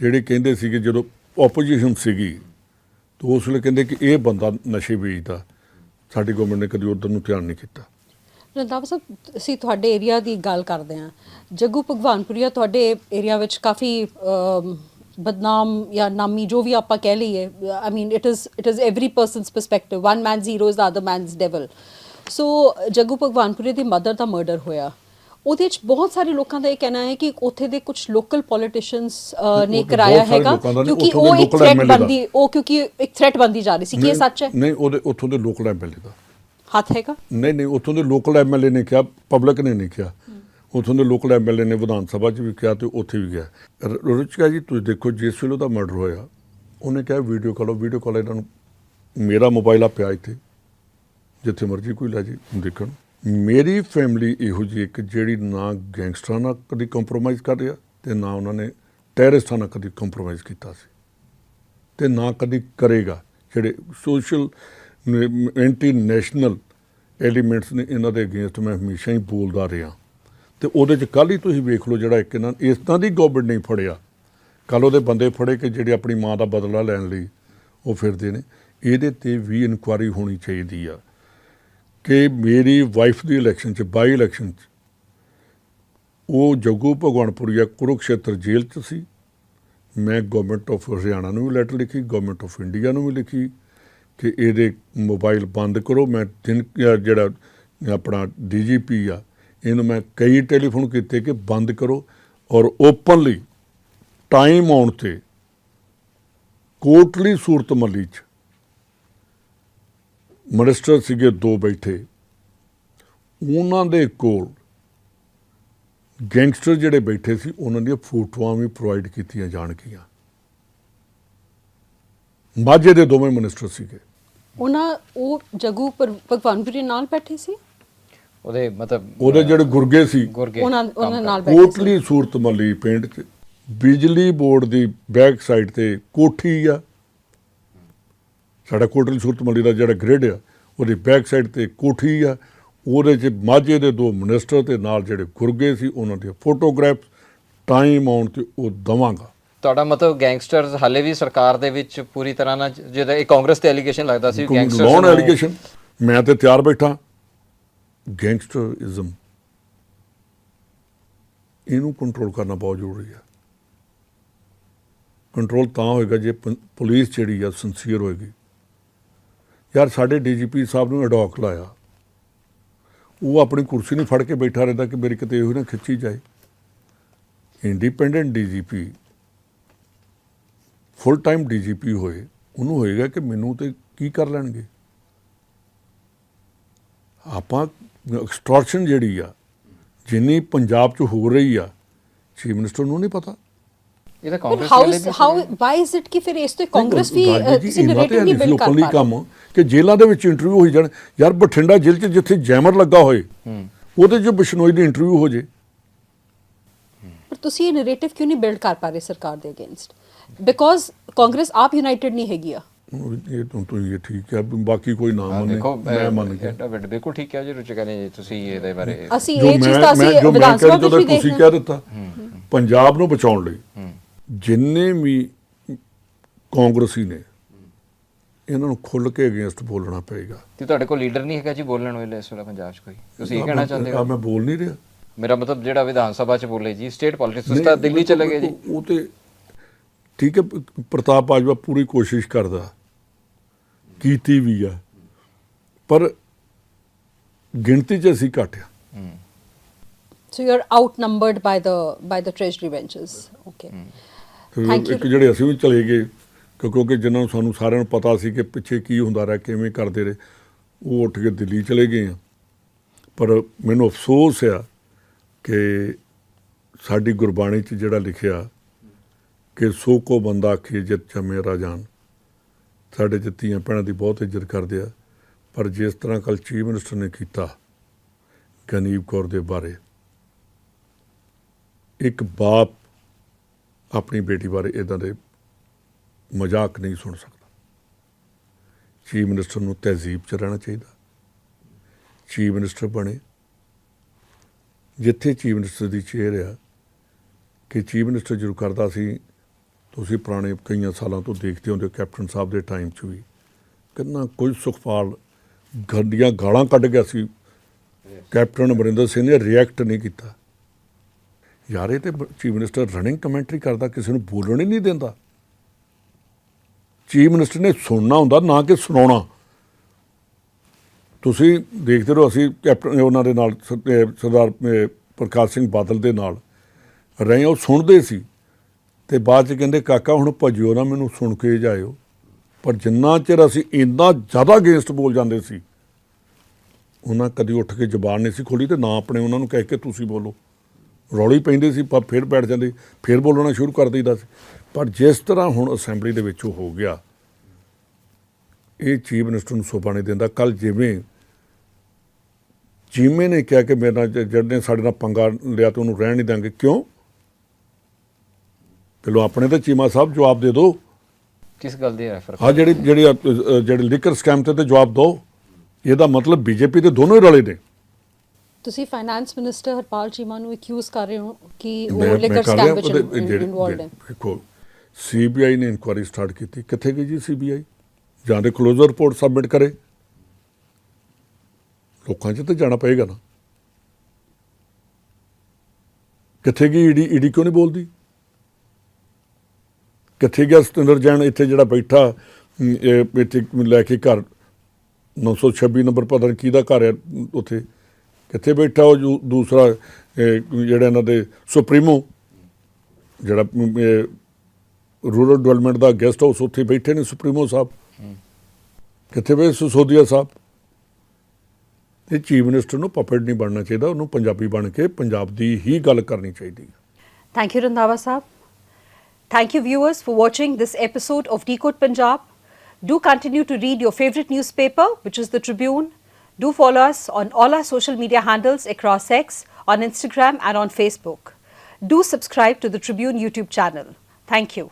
ਜਿਹੜੇ ਕਹਿੰਦੇ ਸੀਗੇ ਜਦੋਂ ਆਪੋਜੀਸ਼ਨ ਸੀਗੀ, ਤਾਂ ਉਸ ਵੇਲੇ ਕਹਿੰਦੇ ਕਿ ਇਹ ਬੰਦਾ ਨਸ਼ੇ ਵੇਚਦਾ। ਸਾਡੀ ਗਵਰਨਮੈਂਟ ਨੇ ਕਦੀ ਉਧਰ ਨੂੰ ਧਿਆਨ ਨਹੀਂ ਕੀਤਾ। ਰੰਧਾਵਾ ਸਾਹਿਬ, ਅਸੀਂ ਤੁਹਾਡੇ ਏਰੀਆ ਦੀ ਗੱਲ ਕਰਦੇ ਹਾਂ। ਜੱਗੂ ਭਗਵਾਨਪੁਰੀਆ ਤੁਹਾਡੇ ਏਰੀਆ ਵਿੱਚ ਕਾਫੀ ਬਦਨਾਮ ਜਾਂ ਨਾਮੀ ਜੋ ਵੀ ਆਪਾਂ ਕਹਿ ਲਈਏ I mean it is it is every person's perspective one man's hero is the other man's devil so Jaggu ਭਗਵਾਨਪੁਰੇ ਦੀ ਮਦਰ ਦਾ ਮਰਡਰ ਹੋਇਆ। ਉਹਦੇ ਚ ਬਹੁਤ ਸਾਰੇ ਲੋਕਾਂ ਦਾ ਇਹ ਕਹਿਣਾ ਹੈ ਕਿ ਉੱਥੇ ਦੇ ਕੁਝ ਲੋਕਲ ਪੋਲੀਟੀਸ਼ੀਅਨਸ ਨੇ ਕਰਾਇਆ ਹੈਗਾ ਕਿਉਂਕਿ ਉਹ ਇੱਕ ਥ੍ਰੈਟ। ਬੰਦੀ ਉਹ ਕਿਉਂਕਿ ਇੱਕ ਥ੍ਰੈਟ ਬੰਦੀ ਜਾ ਰਹੀ ਸੀ ਕੀ ਇਹ ਸੱਚ ਹੈ? ਨਹੀਂ ਉਹਦੇ ਉੱਥੋਂ ਦੇ ਲੋਕਲ ਐਮਐਲਏ ਦਾ। ਹੱਥ ਹੈਗਾ? ਨਹੀਂ ਨਹੀਂ ਉੱਥੋਂ ਦੇ ਲੋਕਲ ਐਮਐਲਏ ਨੇ ਕਿਹਾ ਪਬਲਿਕ ਨੇ ਨਹੀਂ ਕਿਹਾ। ਉੱਥੋਂ ਦੇ ਲੋਕਲ ਐਮਐਲਏ ਨੇ ਵਿਧਾਨ ਸਭਾ 'ਚ ਵੀ ਕਿਹਾ ਤੇ ਉੱਥੇ ਵੀ ਗਿਆ ਰੁਚਿਕਾ ਜੀ ਤੁਸੀਂ ਦੇਖੋ ਜਿਸ ਵੇਲੇ ਉਹਦਾ ਮਰਡਰ ਹੋਇਆ ਉਹਨੇ ਕਿਹਾ ਵੀਡੀਓ ਕਾਲ ਵੀਡੀਓ ਕਾਲ ਇਹਨਾਂ ਨੂੰ ਮੇਰਾ ਮੋਬਾਈਲ ਆ ਪਿਆ ਇੱਥੇ। ਜਿੱਥੇ ਮਰਜ਼ੀ ਕੋਈ ਲੈ ਜੀ ਦੇਖਣ। ਮੇਰੀ ਫੈਮਿਲੀ ਇਹੋ ਜਿਹੀ ਇੱਕ ਜਿਹੜੀ ਨਾ ਗੈਂਗਸਟਰਾਂ ਨਾਲ ਕਦੀ ਕੰਪਰੋਮਾਈਜ਼ ਕਰ ਰਿਹਾ ਤੇ ਨਾ ਉਹਨਾਂ ਨੇ ਟੈਰਰਿਸਟਾਂ ਨਾਲ ਕਦੀ ਕੰਪਰੋਮਾਈਜ਼ ਕੀਤਾ ਸੀ ਤੇ ਨਾ ਕਦੀ ਕਰੇਗਾ। ਜਿਹੜੇ ਸੋਸ਼ਲ ਐਂਟੀ ਨੈਸ਼ਨਲ ਐਲੀਮੈਂਟਸ ਨੇ ਇਹਨਾਂ ਦੇ ਅਗੇਂਸਟ ਮੈਂ ਹਮੇਸ਼ਾ ਹੀ ਬੋਲਦਾ ਰਿਹਾ। ਤੇ ਉਹਦੇ ਚ ਕੱਲ ਹੀ ਤੁਸੀਂ ਵੇਖ ਲਓ ਜਿਹੜਾ ਇੱਕ ਇਹਨਾਂ ਇਸ ਤਰ੍ਹਾਂ ਦੀ ਗਵਰਨਮੈਂਟ ਨਹੀਂ ਫੜਿਆ। ਕੱਲ ਉਹਦੇ ਬੰਦੇ ਫੜੇ ਕਿ ਜਿਹੜੇ ਆਪਣੀ ਮਾਂ ਦਾ ਬਦਲਾ ਲੈਣ ਲਈ ਉਹ ਫਿਰਦੇ ਨੇ। ਇਹਦੇ ਤੇ ਵੀ ਇਨਕੁਆਰੀ ਹੋਣੀ ਚਾਹੀਦੀ ਆ। ਕਿ ਮੇਰੀ ਵਾਈਫ ਦੀ ਇਲੈਕਸ਼ਨ ਚ ਬਾਈ ਇਲੈਕਸ਼ਨ ਚ, ਉਹ ਜੱਗੂ ਭਗਵਾਨਪੁਰੀਆ ਕੁਰੂਕਸ਼ੇਤਰ ਜੇਲ੍ਹ ਚ ਸੀ। ਮੈਂ ਗਵਰਨਮੈਂਟ ਆਫ ਹਰਿਆਣਾ ਨੂੰ ਵੀ ਲੈਟਰ ਲਿਖੀ ਗਵਰਨਮੈਂਟ ਆਫ ਇੰਡੀਆ ਨੂੰ ਵੀ ਲਿਖੀ ਕਿ ਇਹਦੇ ਮੋਬਾਈਲ ਬੰਦ ਕਰੋ। ਮੈਂ ਦਿਨ ਜਿਹੜਾ ਆਪਣਾ ਡੀਜੀਪੀ ਆ, ਇਹਨੂੰ ਮੈਂ ਕਈ ਟੈਲੀਫੋਨ ਕੀਤੇ ਕਿ ਬੰਦ ਕਰੋ ਔਰ ਓਪਨਲੀ ਟਾਈਮ ਆਉਣ ਤੇ ਕੋਟਲੀ ਸੂਰਤ ਮੱਲੀ ਚ ਮਿਨਿਸਟਰ ਸੀਗੇ ਦੋ ਬੈਠੇ। ਉਹਨਾਂ ਦੇ ਕੋਲ ਗੈਂਗਸਟਰ ਜਿਹੜੇ ਬੈਠੇ ਸੀ ਉਹਨਾਂ ਦੀਆਂ ਫੋਟੋਆਂ ਵੀ ਪ੍ਰੋਵਾਈਡ ਕੀਤੀਆਂ ਜਾਣਗੀਆਂ। ਮਾਝੇ ਦੇ ਦੋਵੇਂ ਮਿਨਿਸਟਰ ਸੀਗੇ। ਉਹਨਾਂ ਉਹ ਜੱਗੂ ਪਰ- ਭਗਵਾਨਪੁਰੇ ਨਾਲ ਬੈਠੇ ਸੀ? ਉਹਦੇ ਮਤਲਬ ਉਹਦੇ ਜਿਹੜੇ ਗੁਰਗੇ ਸੀ। ਗੁਰਗੇ ਉਹਨਾਂ ਉਹਨਾਂ ਨਾਲ ਬੈਠੇ ਸੀ। ਕੋਟਲੀ ਸੂਰਤ ਮੱਲੀ ਪਿੰਡ 'ਚ ਬਿਜਲੀ ਬੋਰਡ ਦੀ ਬੈਕ ਸਾਈਡ ਤੇ ਕੋਠੀ ਆ। ਸਾਡਾ ਕੋਟਲੀ ਸੂਰਤ ਮੱਲੀ ਦਾ ਜਿਹੜਾ ਗ੍ਰਿਡ ਆ ਉਹਦੀ ਬੈਕ ਸਾਈਡ ਤੇ ਕੋਠੀ ਆ। ਉਹਦੇ 'ਚ ਮਾਝੇ ਦੇ ਦੋ ਮਿਨਿਸਟਰ ਤੇ ਨਾਲ ਜਿਹੜੇ ਗੁਰਗੇ ਸੀ ਉਹਨਾਂ ਦੀਆਂ ਫੋਟੋਗ੍ਰਾਫ ਟਾਈਮ ਆਉਣ ਤੇ ਉਹ ਦਵਾਂਗਾ। ਤੁਹਾਡਾ ਮਤਲਬ ਗੈਂਗਸਟਰਸ ਹਾਲੇ ਵੀ ਸਰਕਾਰ ਦੇ ਵਿੱਚ ਪੂਰੀ ਤਰ੍ਹਾਂ ਨਾਲ ਜਿਹਦਾ ਇਹ ਕਾਂਗਰਸ ਤੇ ਐਲੀਗੇਸ਼ਨ ਲੱਗਦਾ ਸੀ ਲੋਨ ਐਲੀਗੇਸ਼ਨ ਮੈਂ ਤੇ ਤਿਆਰ ਬੈਠਾ। ਗੈਂਗਸਟਰਿਜ਼ਮ ਇਹਨੂੰ ਕੰਟਰੋਲ ਕਰਨਾ ਬਹੁਤ ਜ਼ਰੂਰੀ ਹੈ ਕੰਟਰੋਲ ਤਾਂ ਹੋਏਗਾ ਜੇ ਪੁਲਿਸ ਜਿਹੜੀ ਆ ਸਿੰਸੀਅਰ ਹੋਏਗੀ। ਯਾਰ ਸਾਡੇ ਡੀਜੀਪੀ ਸਾਹਿਬ ਨੂੰ ਅਡੌਕ ਲਾਇਆ। ਉਹ ਆਪਣੀ ਕੁਰਸੀ ਨੂੰ ਫੜ ਕੇ ਬੈਠਾ ਰਹਿੰਦਾ ਕਿ ਮੇਰੀ ਕਿਤੇ ਇਹੋ ਨਾ ਖਿੱਚੀ ਜਾਏ। Independent DGP full time DGP ਹੋਏ, ਉਹਨੂੰ ਹੋਏਗਾ ਕਿ ਮੈਨੂੰ ਤੇ ਕੀ ਕਰ ਲੈਣਗੇ? ਆਪਾਂ ਐਕਸਟੋਰਸ਼ਨ ਜਿਹੜੀ ਆ, ਜਿੰਨੀ ਪੰਜਾਬ 'ਚ ਹੋ ਰਹੀ ਆ ਚੀਫ ਮਿਨਿਸਟਰ ਨੂੰ ਨਹੀਂ ਪਤਾ। ਇਹ ਤਾਂ ਪਰ ਕਾਂਗਰਸ ਹਾਊ ਵਾਲੇ ਵੀ ਹਾਊ ਵਾਈ ਇਜ਼ ਇਟ ਕਿ ਫਿਰ ਇਸ ਤੋਂ ਕਾਂਗਰਸ ਵੀ ਗੱਲ ਅ, ਜੀ, ਕਿਸੇ ਇਹਨਾਂ ਤੇ ਨੈਰੇਟਿਵ ਨਹੀਂ ਅਸੀਂ ਬਿਲਡ ਕਰ openly ਪਾ ਰਹੀ। ਕੰਮ ਕਿ ਜੇਲ੍ਹਾਂ ਦੇ ਵਿੱਚ ਇੰਟਰਵਿਊ ਹੋਈ ਜਾਣ। ਯਾਰ ਬਠਿੰਡਾ ਜੇਲ੍ਹ 'ਚ ਜਿੱਥੇ ਜੈਮਰ ਲੱਗਾ ਹੋਏ ਹੂੰ। ਉਹਦੇ 'ਚ ਬਿਸ਼ਨੋਈ ਦੀ ਇੰਟਰਵਿਊ ਹੋ ਜੇ। ਪਰ ਤੁਸੀਂ ਇਹ ਨੈਰੇਟਿਵ ਕਿਉਂ ਨਹੀਂ ਬਿਲਡ ਕਰ ਪਾ ਰਹੇ ਸਰਕਾਰ ਦੇ ਅਗੇਂਸਟ ਬਿਕੋਜ਼ ਕਾਂਗਰਸ ਆਪ ਯੂਨਾਈਟਿਡ ਨਹੀਂ ਹੈਗੀ ਆ। ਉਹ ਇਹ ਤਾਂ ਤੁਸੀਂ ਇਹ ਠੀਕ ਹੈ ਬਾਕੀ ਕੋਈ ਨਾ ਹਾਂ, ਮੰਨੇ ਦੇਖੋ ਮੈਂ ਮੰਨ ਗਿਆ। ਗਿਆ ਬਿਲਕੁਲ ਠੀਕ ਹੈ ਜੀ ਰੁਚਿਕਾ ਨੇ ਜੀ ਤੁਸੀਂ ਇਹਦੇ ਬਾਰੇ ਅਸੀਂ ਜੋ ਇਹ ਚੀਜ਼ ਮੈਂ ਤਾਂ ਮੈਂ ਅਸੀਂ ਜੋ ਮੈਂ ਵਿਧਾਨ ਕਹਿ ਸਭਾ ਰਿਹਾ ਵਿੱਚ ਵੀ ਤੁਸੀਂ ਦੇਖ ਕਹਿ ਦਿੱਤਾ ਪੰਜਾਬ ਨੂੰ ਬਚਾਉਣ ਲਈ। ਹੂੰ। ਜਿੰਨੇ ਵੀ ਕਾਂਗਰਸੀ ਨੇ ਇਹਨਾਂ ਨੂੰ ਖੁੱਲ ਕੇ ਅਗੇਂਸਟ ਬੋਲਣਾ ਪਏਗਾ। ਤੇ ਤੁਹਾਡੇ ਕੋਲ ਲੀਡਰ ਨਹੀਂ ਹੈਗਾ ਜੀ ਬੋਲਣ ਵੇਲੇ ਇਸ ਵੇਲੇ ਪੰਜਾਬ 'ਚ ਕੋਈ? ਤੁਸੀਂ ਇਹ ਕਹਿਣਾ ਚਾਹੁੰਦੇ ਹੋ? ਮੈਂ ਬੋਲ ਨਹੀਂ ਰਿਹਾ। ਮੇਰਾ ਮਤਲਬ ਜਿਹੜਾ ਵਿਧਾਨ ਸਭਾ 'ਚ ਬੋਲੇ ਜੀ ਸਟੇਟ ਪੋਲਿਟਿਕਸ ਤੁਸੀਂ ਤਾਂ ਦਿੱਲੀ ਚਲੇ ਗਏ ਜੀ। ਉਹ- ਤੇ ਠੀਕ ਹੈ ਪ੍ਰਤਾਪ ਬਾਜਵਾ ਪੂਰੀ ਕੋਸ਼ਿਸ਼ ਕਰਦਾ। ਕੀਤੀ ਵੀ ਆ। ਪਰ ਗਿਣਤੀ 'ਚ ਅਸੀਂ ਘੱਟ ਆ। ਹੂੰ so you are outnumbered by the by the treasury benches okay Thank you. ਇੱਕ ਜਿਹੜੇ ਅਸੀਂ ਵੀ ਚਲੇ ਗਏ ਕਿਉਂਕਿ ਜਿਨ੍ਹਾਂ ਨੂੰ ਸਾਨੂੰ ਸਾਰਿਆਂ ਨੂੰ ਪਤਾ ਸੀ ਕਿ ਪਿੱਛੇ ਕੀ ਹੁੰਦਾ ਰਿਹਾ ਕਿਵੇਂ ਕਰਦੇ ਰਹੇ ਉਹ ਉੱਠ ਕੇ ਦਿੱਲੀ ਚਲੇ ਗਏ ਆ। ਪਰ ਮੈਨੂੰ ਅਫਸੋਸ ਆ ਕਿ ਸਾਡੀ ਗੁਰਬਾਣੀ 'ਚ ਜਿਹੜਾ ਲਿਖਿਆ ਕਿ ਸੋ ਕੋ ਬੰਦਾ ਆਖੇ ਜਿਤ ਜਮੇ ਰਾਜਾਨ ਸਾਡੇ ਜੱਤੀਆਂ ਭੈਣਾਂ ਦੀ ਬਹੁਤ ਇੱਜ਼ਤ ਕਰਦੇ ਆ ਪਰ ਜਿਸ ਤਰ੍ਹਾਂ ਕੱਲ ਚੀਫ ਮਿਨਿਸਟਰ ਨੇ ਕੀਤਾ ਗਨੀਬ ਕੌਰ ਦੇ ਬਾਰੇ ਇੱਕ ਬਾਪ ਆਪਣੀ ਬੇਟੀ ਬਾਰੇ ਇਦਾਂ ਦੇ ਮਜ਼ਾਕ ਨਹੀਂ ਸੁਣ ਸਕਦਾ। ਚੀਫ ਮਿਨਿਸਟਰ ਨੂੰ ਤਹਿਜ਼ੀਬ ਚ ਰਹਿਣਾ ਚਾਹੀਦਾ। ਚੀਫ ਮਿਨਿਸਟਰ ਬਣੇ। ਜਿੱਥੇ ਚੀਫ ਮਿਨਿਸਟਰ ਦੀ ਚੇਅਰ ਆ, ਕਿ ਚੀਫ ਮਿਨਿਸਟਰ ਜਦੋਂ ਕਰਦਾ ਸੀ, ਤੁਸੀਂ ਪੁਰਾਣੇ ਕਈਆਂ ਸਾਲਾਂ ਤੋਂ ਦੇਖਦੇ ਹੁੰਦੇ ਹੋ ਕੈਪਟਨ ਸਾਹਿਬ ਦੇ ਟਾਈਮ 'ਚ ਵੀ, ਕਿੰਨਾ ਕੁਝ ਸੁਖਪਾਲ ਗੱਡੀਆਂ ਗਾਲਾਂ ਕੱਢ ਗਿਆ ਸੀ। ਕੈਪਟਨ ਅਮਰਿੰਦਰ ਸਿੰਘ ਨੇ ਰਿਐਕਟ ਨਹੀਂ ਕੀਤਾ। ਯਾਰ, ਇਹ ਤੇ ਚੀਫ ਮਿਨਿਸਟਰ ਰਨਿੰਗ ਕਮੈਂਟਰੀ ਕਰਦਾ, ਕਿਸੇ ਨੂੰ ਬੋਲਣ ਹੀ ਨਹੀਂ ਦਿੰਦਾ। ਚੀਫ ਮਿਨਿਸਟਰ ਨੇ ਸੁਣਨਾ ਹੁੰਦਾ, ਨਾ ਕਿ ਸੁਣਾਉਣਾ। ਤੁਸੀਂ ਦੇਖਦੇ ਰਹੋ, ਅਸੀਂ ਕੈਪਟਨ ਉਹਨਾਂ ਦੇ ਨਾਲ ਸਰਦਾਰ ਪ੍ਰਕਾਸ਼ ਸਿੰਘ ਬਾਦਲ ਦੇ ਨਾਲ ਰਹੇ ਉਹ ਸੁਣਦੇ ਸੀ। ਤੇ ਬਾਅਦ ਚ ਕਹਿੰਦੇ, ਕਾਕਾ, ਹੁਣ ਭੱਜਿਓ ਨਾ ਮੈਨੂੰ ਸੁਣ ਕੇ ਜਾਇਓ। ਪਰ ਜਿੰਨਾ ਚਿਰ ਅਸੀਂ ਇੰਨਾ ਜ਼ਿਆਦਾ ਅਗੇਂਸਟ ਬੋਲ ਜਾਂਦੇ ਸੀ, ਉਹਨਾਂ ਕਦੀ ਉੱਠ ਕੇ ਜ਼ਬਾਨ ਨਹੀਂ ਸੀ ਖੋਲੀ ਤੇ ਨਾ ਆਪਣੇ ਉਹਨਾਂ ਨੂੰ ਕਹਿ ਕੇ ਤੁਸੀਂ ਬੋਲੋ। ਰੌਲੀ ਪੈਂਦੇ ਸੀ ਪਰ ਫਿਰ ਬੈਠ ਜਾਂਦੇ ਫਿਰ ਬੋਲਣਾ ਸ਼ੁਰੂ ਕਰ ਦਈਦਾ ਸੀ। ਪਰ ਜਿਸ ਤਰ੍ਹਾਂ ਹੁਣ ਅਸੈਂਬਲੀ ਦੇ ਵਿੱਚ ਉਹ ਹੋ ਗਿਆ ਇਹ ਚੀਫ ਮਿਨਿਸਟਰ ਨੂੰ ਸੋਭਾ ਨਹੀਂ ਦਿੰਦਾ। ਕੱਲ ਜਿਵੇਂ ਚੀਮੇ ਨੇ ਕਿਹਾ ਕਿ ਮੇਰੇ ਨਾਲ ਜਿਹੜੇ ਸਾਡੇ ਨਾਲ ਪੰਗਾ ਲਿਆ ਤੇ ਉਹਨੂੰ ਰਹਿਣ ਨਹੀਂ ਦਾਂਗੇ ਕਿਉਂ? ਚਲੋ ਆਪਣੇ ਤਾਂ ਚੀਮਾ ਸਾਹਿਬ ਜਵਾਬ ਦੇ ਦਿਓ। ਕਿਸ ਗੱਲ ਦੀ ਰੈਫਰ ਆ ਜਿਹੜੀ ਜਿਹੜੀ ਜਿਹੜੇ ਲਿਕਰ ਸਕੈਮ ਤੇ ਤੇ ਜਵਾਬ ਦਿਓ। ਇਹਦਾ ਮਤਲਬ ਬੀਜੇਪੀ ਦੇ ਦੋਨੋਂ ਹੀ ਰਲੇ ਨੇ। ਤੁਸੀਂ ਫਾਈਨਾਂਸ ਮਿਨਿਸਟਰ ਹਰਪਾਲ ਚੀਮਾ ਨੂੰ ਅਕਿਊਜ਼ ਕਰ ਰਹੇ ਹੋ ਕਿ ਉਹ ਲਿਕਰ ਕਰ ਸਕੈਮ ਵਿੱਚ ਇਨਵੋਲਡ ਹੈ। ਦੇਖੋ ਸੀਬੀਆਈ ਨੇ ਇਨਕੁਆਇਰੀ ਸਟਾਰਟ ਕੀਤੀ। ਕਿੱਥੇ ਗਈ ਜੀ ਸੀਬੀਆਈ ਜਾਂ ਤੇ ਕਲੋਜ਼ਰ ਰਿਪੋਰਟ ਸਬਮਿਟ ਕਰੇ। ਲੋਕਾਂ 'ਚ ਤਾਂ ਜਾਣਾ ਪਏਗਾ ਨਾ। ਕਿੱਥੇ ਗਈ ਈਡੀ? ਈਡੀ ਕਿਉਂ ਨਹੀਂ ਬੋਲਦੀ? ਕਿੱਥੇ ਗਿਆ ਸਤਿੰਦਰ ਜੈਨ? ਇੱਥੇ ਜਿਹੜਾ ਬੈਠਾ ਇੱਥੇ ਲੈ ਕੇ ਘਰ 926 ਨੰਬਰ ਪਤਾ ਨਹੀਂ ਕਿਹਦਾ ਘਰ ਹੈ ਉੱਥੇ। ਕਿੱਥੇ ਬੈਠਾ ਉਹ ਦੂਸਰਾ ਜਿਹੜਾ ਇਹਨਾਂ ਦੇ ਸੁਪਰੀਮੋ ਜਿਹੜਾ ਰੂਰਲ ਡਵੈਲਪਮੈਂਟ ਦਾ ਗੈਸਟ ਹਾਊਸ ਉੱਥੇ ਬੈਠੇ ਨੇ ਸੁਪਰੀਮੋ ਸਾਹਿਬ ਕਿੱਥੇ ਬੈ ਸੁਸੋਦੀਆ ਸਾਹਿਬ ਤੇ ਚੀਫ ਮਿਨਿਸਟਰ ਨੂੰ ਪਪਟ ਨਹੀਂ ਬਣਨਾ ਚਾਹੀਦਾ ਉਹਨੂੰ ਪੰਜਾਬੀ ਬਣ ਕੇ ਪੰਜਾਬ ਦੀ ਹੀ ਗੱਲ ਕਰਨੀ ਚਾਹੀਦੀ ਹੈ thank you Randhawa Sahib thank you viewers for watching this episode of decode Punjab Do continue to read your favorite newspaper, which is the Tribune, Do follow us on all our social media handles across X, on Instagram, and on Facebook. Do subscribe to the Tribune YouTube channel. Thank you.